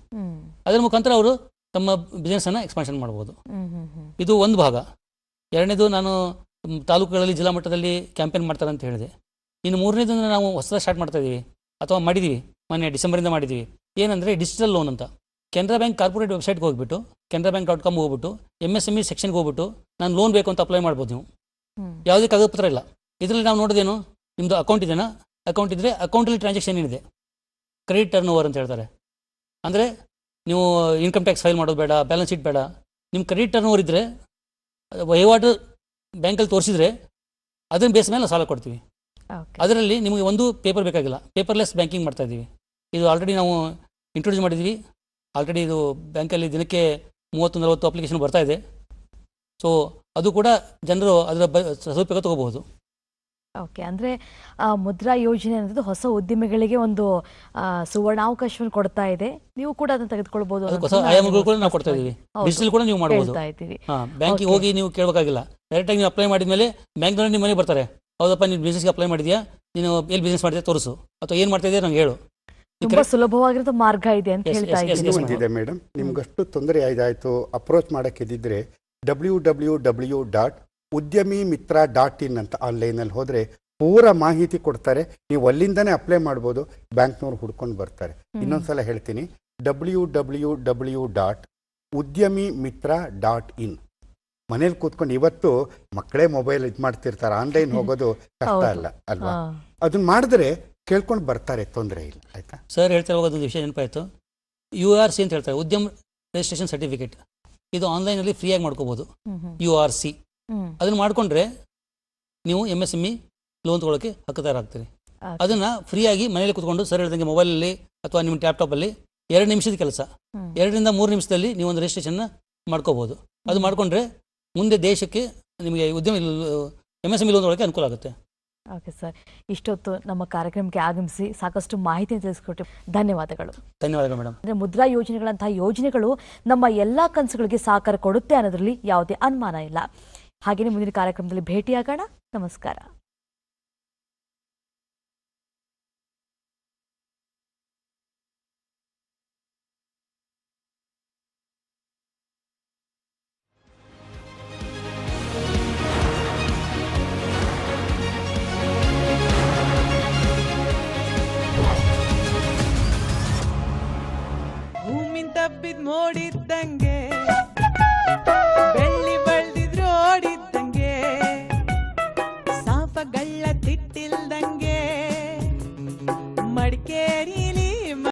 ಅದರ ಮುಖಾಂತರ ಅವರು ತಮ್ಮ ಬಿಸ್ನೆಸ್ಸನ್ನು ಎಕ್ಸ್ಪಾನ್ಷನ್ ಮಾಡ್ಬೋದು. ಹ್ಮ್, ಹ್ಮ್, ಹ್ಮ್. ಇದು ಒಂದು ಭಾಗ. ಎರಡನೇದು ನಾನು ತಾಲೂಕುಗಳಲ್ಲಿ ಜಿಲ್ಲಾ ಮಟ್ಟದಲ್ಲಿ ಕ್ಯಾಂಪೇನ್ ಮಾಡ್ತಾರೆ ಅಂತ ಹೇಳಿದೆ. ಇನ್ನು ಮೂರನೇದನ್ನು ನಾವು ಹೊಸದಾಗಿ ಸ್ಟಾರ್ಟ್ ಮಾಡ್ತಾ ಇದ್ದೀವಿ ಅಥವಾ ಮಾಡಿದ್ದೀವಿ ಮೊನ್ನೆ ಡಿಸೆಂಬರಿಂದ ಮಾಡಿದ್ದೀವಿ ಏನಂದ್ರೆ ಡಿಜಿಟಲ್ ಲೋನ್ ಅಂತ. ಕೆನರಾ ಬ್ಯಾಂಕ್ ಕಾರ್ಪೊರೇಟ್ ವೆಬ್ಸೈಟ್ಗೆ ಹೋಗ್ಬಿಟ್ಟು ಕೆನರಾ ಬ್ಯಾಂಕ್ ಡಾಟ್ ಕಾಮ್ ಹೋಗ್ಬಿಟ್ಟು ಎಂ ಎಸ್ ಎಂ ಇ ಸೆಕ್ಷನ್ಗೆ ಹೋಗ್ಬಿಟ್ಟು ನಾನು ಲೋನ್ ಬೇಕು ಅಂತ ಅಪ್ಲೈ ಮಾಡ್ಬೋದು ನೀವು. ಯಾವುದೇ ಕಾಗದ ಪತ್ರ ಇಲ್ಲ. ಇದರಲ್ಲಿ ನಾವು ನೋಡೋದೇನು? ನಿಮ್ದು ಅಕೌಂಟ್ ಇದೆನಾ? ಅಕೌಂಟ್ ಇದ್ರೆ ಅಕೌಂಟಲ್ಲಿ ಟ್ರಾನ್ಸಾಕ್ಷನ್ ಏನಿದೆ? ಕ್ರೆಡಿಟ್ ಟರ್ನ್ ಓವರ್ ಅಂತ ಹೇಳ್ತಾರೆ. ಅಂದರೆ ನೀವು ಇನ್ಕಮ್ ಟ್ಯಾಕ್ಸ್ ಫೈಲ್ ಮಾಡೋದು ಬೇಡ ಬ್ಯಾಲೆನ್ಸ್ ಶೀಟ್ ಬೇಡ. ನಿಮ್ಮ ಕ್ರೆಡಿಟ್ ಟರ್ನ್ ಓವರ್ ಇದ್ದರೆ ವಹಿವಾಟು ಬ್ಯಾಂಕಲ್ಲಿ ತೋರಿಸಿದ್ರೆ ಅದನ್ನ ಬೇಸ್ ಮೇಲೆ ನಾವು ಸಾಲ ಕೊಡ್ತೀವಿ. ಅದರಲ್ಲಿ ನಿಮಗೆ ಒಂದು ಪೇಪರ್ ಬೇಕಾಗಿಲ್ಲ. ಪೇಪರ್ಲೆಸ್ ಬ್ಯಾಂಕಿಂಗ್ ಮಾಡ್ತಾ ಇದ್ದೀವಿ. ಇದು ಆಲ್ರೆಡಿ ನಾವು ಇಂಟ್ರೊಡ್ಯೂಸ್ ಮಾಡಿದ್ದೀವಿ. ಆಲ್ರೆಡಿ ಇದು ಬ್ಯಾಂಕಲ್ಲಿ ದಿನಕ್ಕೆ ಮೂವತ್ತು ನಲವತ್ತು ಅಪ್ಲಿಕೇಶನ್ ಬರ್ತಾ ಇದೆ. ಸೊ ಅದು ಕೂಡ ಜನರು ಅದರ ಬ ಸದುಪಯೋಗ ತಗೋಬಹುದು. ಓಕೆ ಅಂದ್ರೆ ಆ, ಮುದ್ರಾ ಯೋಜನೆ ಅನ್ನೋದು ಹೊಸ ಉದ್ಯಮಿಗಳಿಗೆ ಒಂದು ಸುವರ್ಣಾವಕಾಶವನ್ನು ಕೊಡ್ತಾ ಇದೆ. ನೀವು ಕೂಡ ಅದನ್ನ ತೆಗೆದುಕೊಳ್ಬಹುದು ಅದಕ್ಕೆ ಹೊಸ ಆಯಾಮಗಳು ಕೂಡ ನಾವು ಕೊಡ್ತಾ ಇದ್ದೀವಿ. ಡಿಜಿಟಲ್ ಕೂಡ ನೀವು ಮಾಡಬಹುದು ಬ್ಯಾಂಕಿಗೆ ಹೋಗಿ ನೀವು ಕೇಳಬೇಕಾಗಿಲ್ಲ. ಡೈರೆಕ್ಟಾಗಿ ನೀವು ಅಪ್ಲೈ ಮಾಡಿದ ಮೇಲೆ ಬ್ಯಾಂಕ್ನವ್ರು ನಿಮ್ಮ ಮನೆಗೆ ಬರ್ತಾರೆ. ಹೌದಪ್ಪ ನೀನು ಬಿಸ್ನೆಸ್ಗೆ ಅಪ್ಲೈ ಮಾಡಿದ್ಯಾ? ನೀನು ಎಲ್ಲಿ ಬಿಸ್ನೆಸ್ ಮಾಡಿದ್ಯಾ ತೋರಿಸು. ಅಥವಾ ಏನು ಮಾಡ್ತಾ ಇದೆಯಾ ನಂಗೆ ಹೇಳು. ತುಂಬಾ ಸುಲಭವಾಗಿರೋ ಮಾರ್ಗ ಇದೆ ಅಂತ ಹೇಳ್ತಾ ಇದ್ದೀನಿ ಮೇಡಮ್ ನಿಮ್ಗಷ್ಟು ತೊಂದರೆ ಇದಾಯಿತು approach ಮಾಡಕ್ಕಿದ್ದಿದ್ರೆ W W W dot Udyami Mitra dot ಇನ್ ಅಂತ ಆನ್ಲೈನಲ್ಲಿ ಹೋದರೆ ಪೂರ ಮಾಹಿತಿ ಕೊಡ್ತಾರೆ. ನೀವು ಅಲ್ಲಿಂದನೇ ಅಪ್ಲೈ ಮಾಡ್ಬೋದು. ಬ್ಯಾಂಕ್ನವ್ರು ಹುಡ್ಕೊಂಡು ಬರ್ತಾರೆ. ಇನ್ನೊಂದ್ಸಲ ಹೇಳ್ತೀನಿ. W W W dot Udyami Mitra dot in. ಮನೇಲಿ ಕೂತ್ಕೊಂಡು ಇವತ್ತು ಮಕ್ಕಳೇ ಮೊಬೈಲ್ ಇದು ಮಾಡ್ತಿರ್ತಾರೆ. ಆನ್ಲೈನ್ ಹೋಗೋದು ಕಷ್ಟ. ಅಲ್ಲ ಅಲ್ವಾ. ಅದನ್ನ ಮಾಡಿದ್ರೆ ಕೇಳ್ಕೊಂಡು ಬರ್ತಾರೆ. ತೊಂದರೆ ಇಲ್ಲ ಆಯ್ತಾ? ಸರ್ ಹೇಳ್ತಾ ಹೋಗೋದು ಒಂದು ವಿಷಯ ನೆನಪಾಯಿತು. ಯು ಆರ್ ಸಿ ಅಂತ ಹೇಳ್ತಾರೆ. ಉದ್ಯಮ ರಿಜಿಸ್ಟ್ರೇಷನ್ ಸರ್ಟಿಫಿಕೇಟ್. ಇದು ಆನ್ಲೈನಲ್ಲಿ ಫ್ರೀಯಾಗಿ ಮಾಡ್ಕೋಬಹುದು ಯು ಆರ್ ಸಿ. ಅದನ್ನು ಮಾಡಿಕೊಂಡ್ರೆ ನೀವು M S M E loan ತೊಗೊಳಕ್ಕೆ ಹಕ್ಕದಾರಾಗ್ತೀರಿ ಅದನ್ನ ಫ್ರೀಯಾಗಿ ಮನೇಲಿ ಕುತ್ಕೊಂಡು ಸರ್ ಮೊಬೈಲ್ ಮೊಬೈಲಲ್ಲಿ ಅಥವಾ ನಿಮ್ಮ ಲ್ಯಾಪ್ಟಾಪಲ್ಲಿ ಎರಡು ನಿಮಿಷದ ಕೆಲಸ. ಎರಡರಿಂದ ಮೂರು ನಿಮಿಷದಲ್ಲಿ ನೀವು ಒಂದು ರಿಜಿಸ್ಟ್ರೇಷನ್ನ ಮಾಡ್ಕೋಬೋದು. ಅದು ಮಾಡಿಕೊಂಡ್ರೆ ಮುಂದೆ ದೇಶಕ್ಕೆ ನಿಮಗೆ ಉದ್ಯಮ M S M E loan ತೊಗೊಳಕ್ಕೆ ಅನುಕೂಲ ಆಗುತ್ತೆ. ಓಕೆ ಸರ್ ಇಷ್ಟೊತ್ತು ನಮ್ಮ ಕಾರ್ಯಕ್ರಮಕ್ಕೆ ಆಗಮಿಸಿ ಸಾಕಷ್ಟು ಮಾಹಿತಿ ತಿಳಿಸ್ಕೊಟ್ಟು ಧನ್ಯವಾದಗಳು. ಧನ್ಯವಾದಗಳು ಮೇಡಮ್ ಅಂದ್ರೆ ಮುದ್ರಾ ಯೋಜನೆಗಳಂತಹ ಯೋಜನೆಗಳು ನಮ್ಮ ಎಲ್ಲಾ ಕನಸುಗಳಿಗೆ ಸಾಕಾರ ಕೊಡುತ್ತೆ ಅನ್ನೋದ್ರಲ್ಲಿ ಯಾವುದೇ ಅನುಮಾನ ಇಲ್ಲ. ಹಾಗೆಯೇ ಮುಂದಿನ ಕಾರ್ಯಕ್ರಮದಲ್ಲಿ ಭೇಟಿಯಾಗೋಣ. ನಮಸ್ಕಾರ. ಭೂಮಿನ್ ತಪ್ಪಿದ್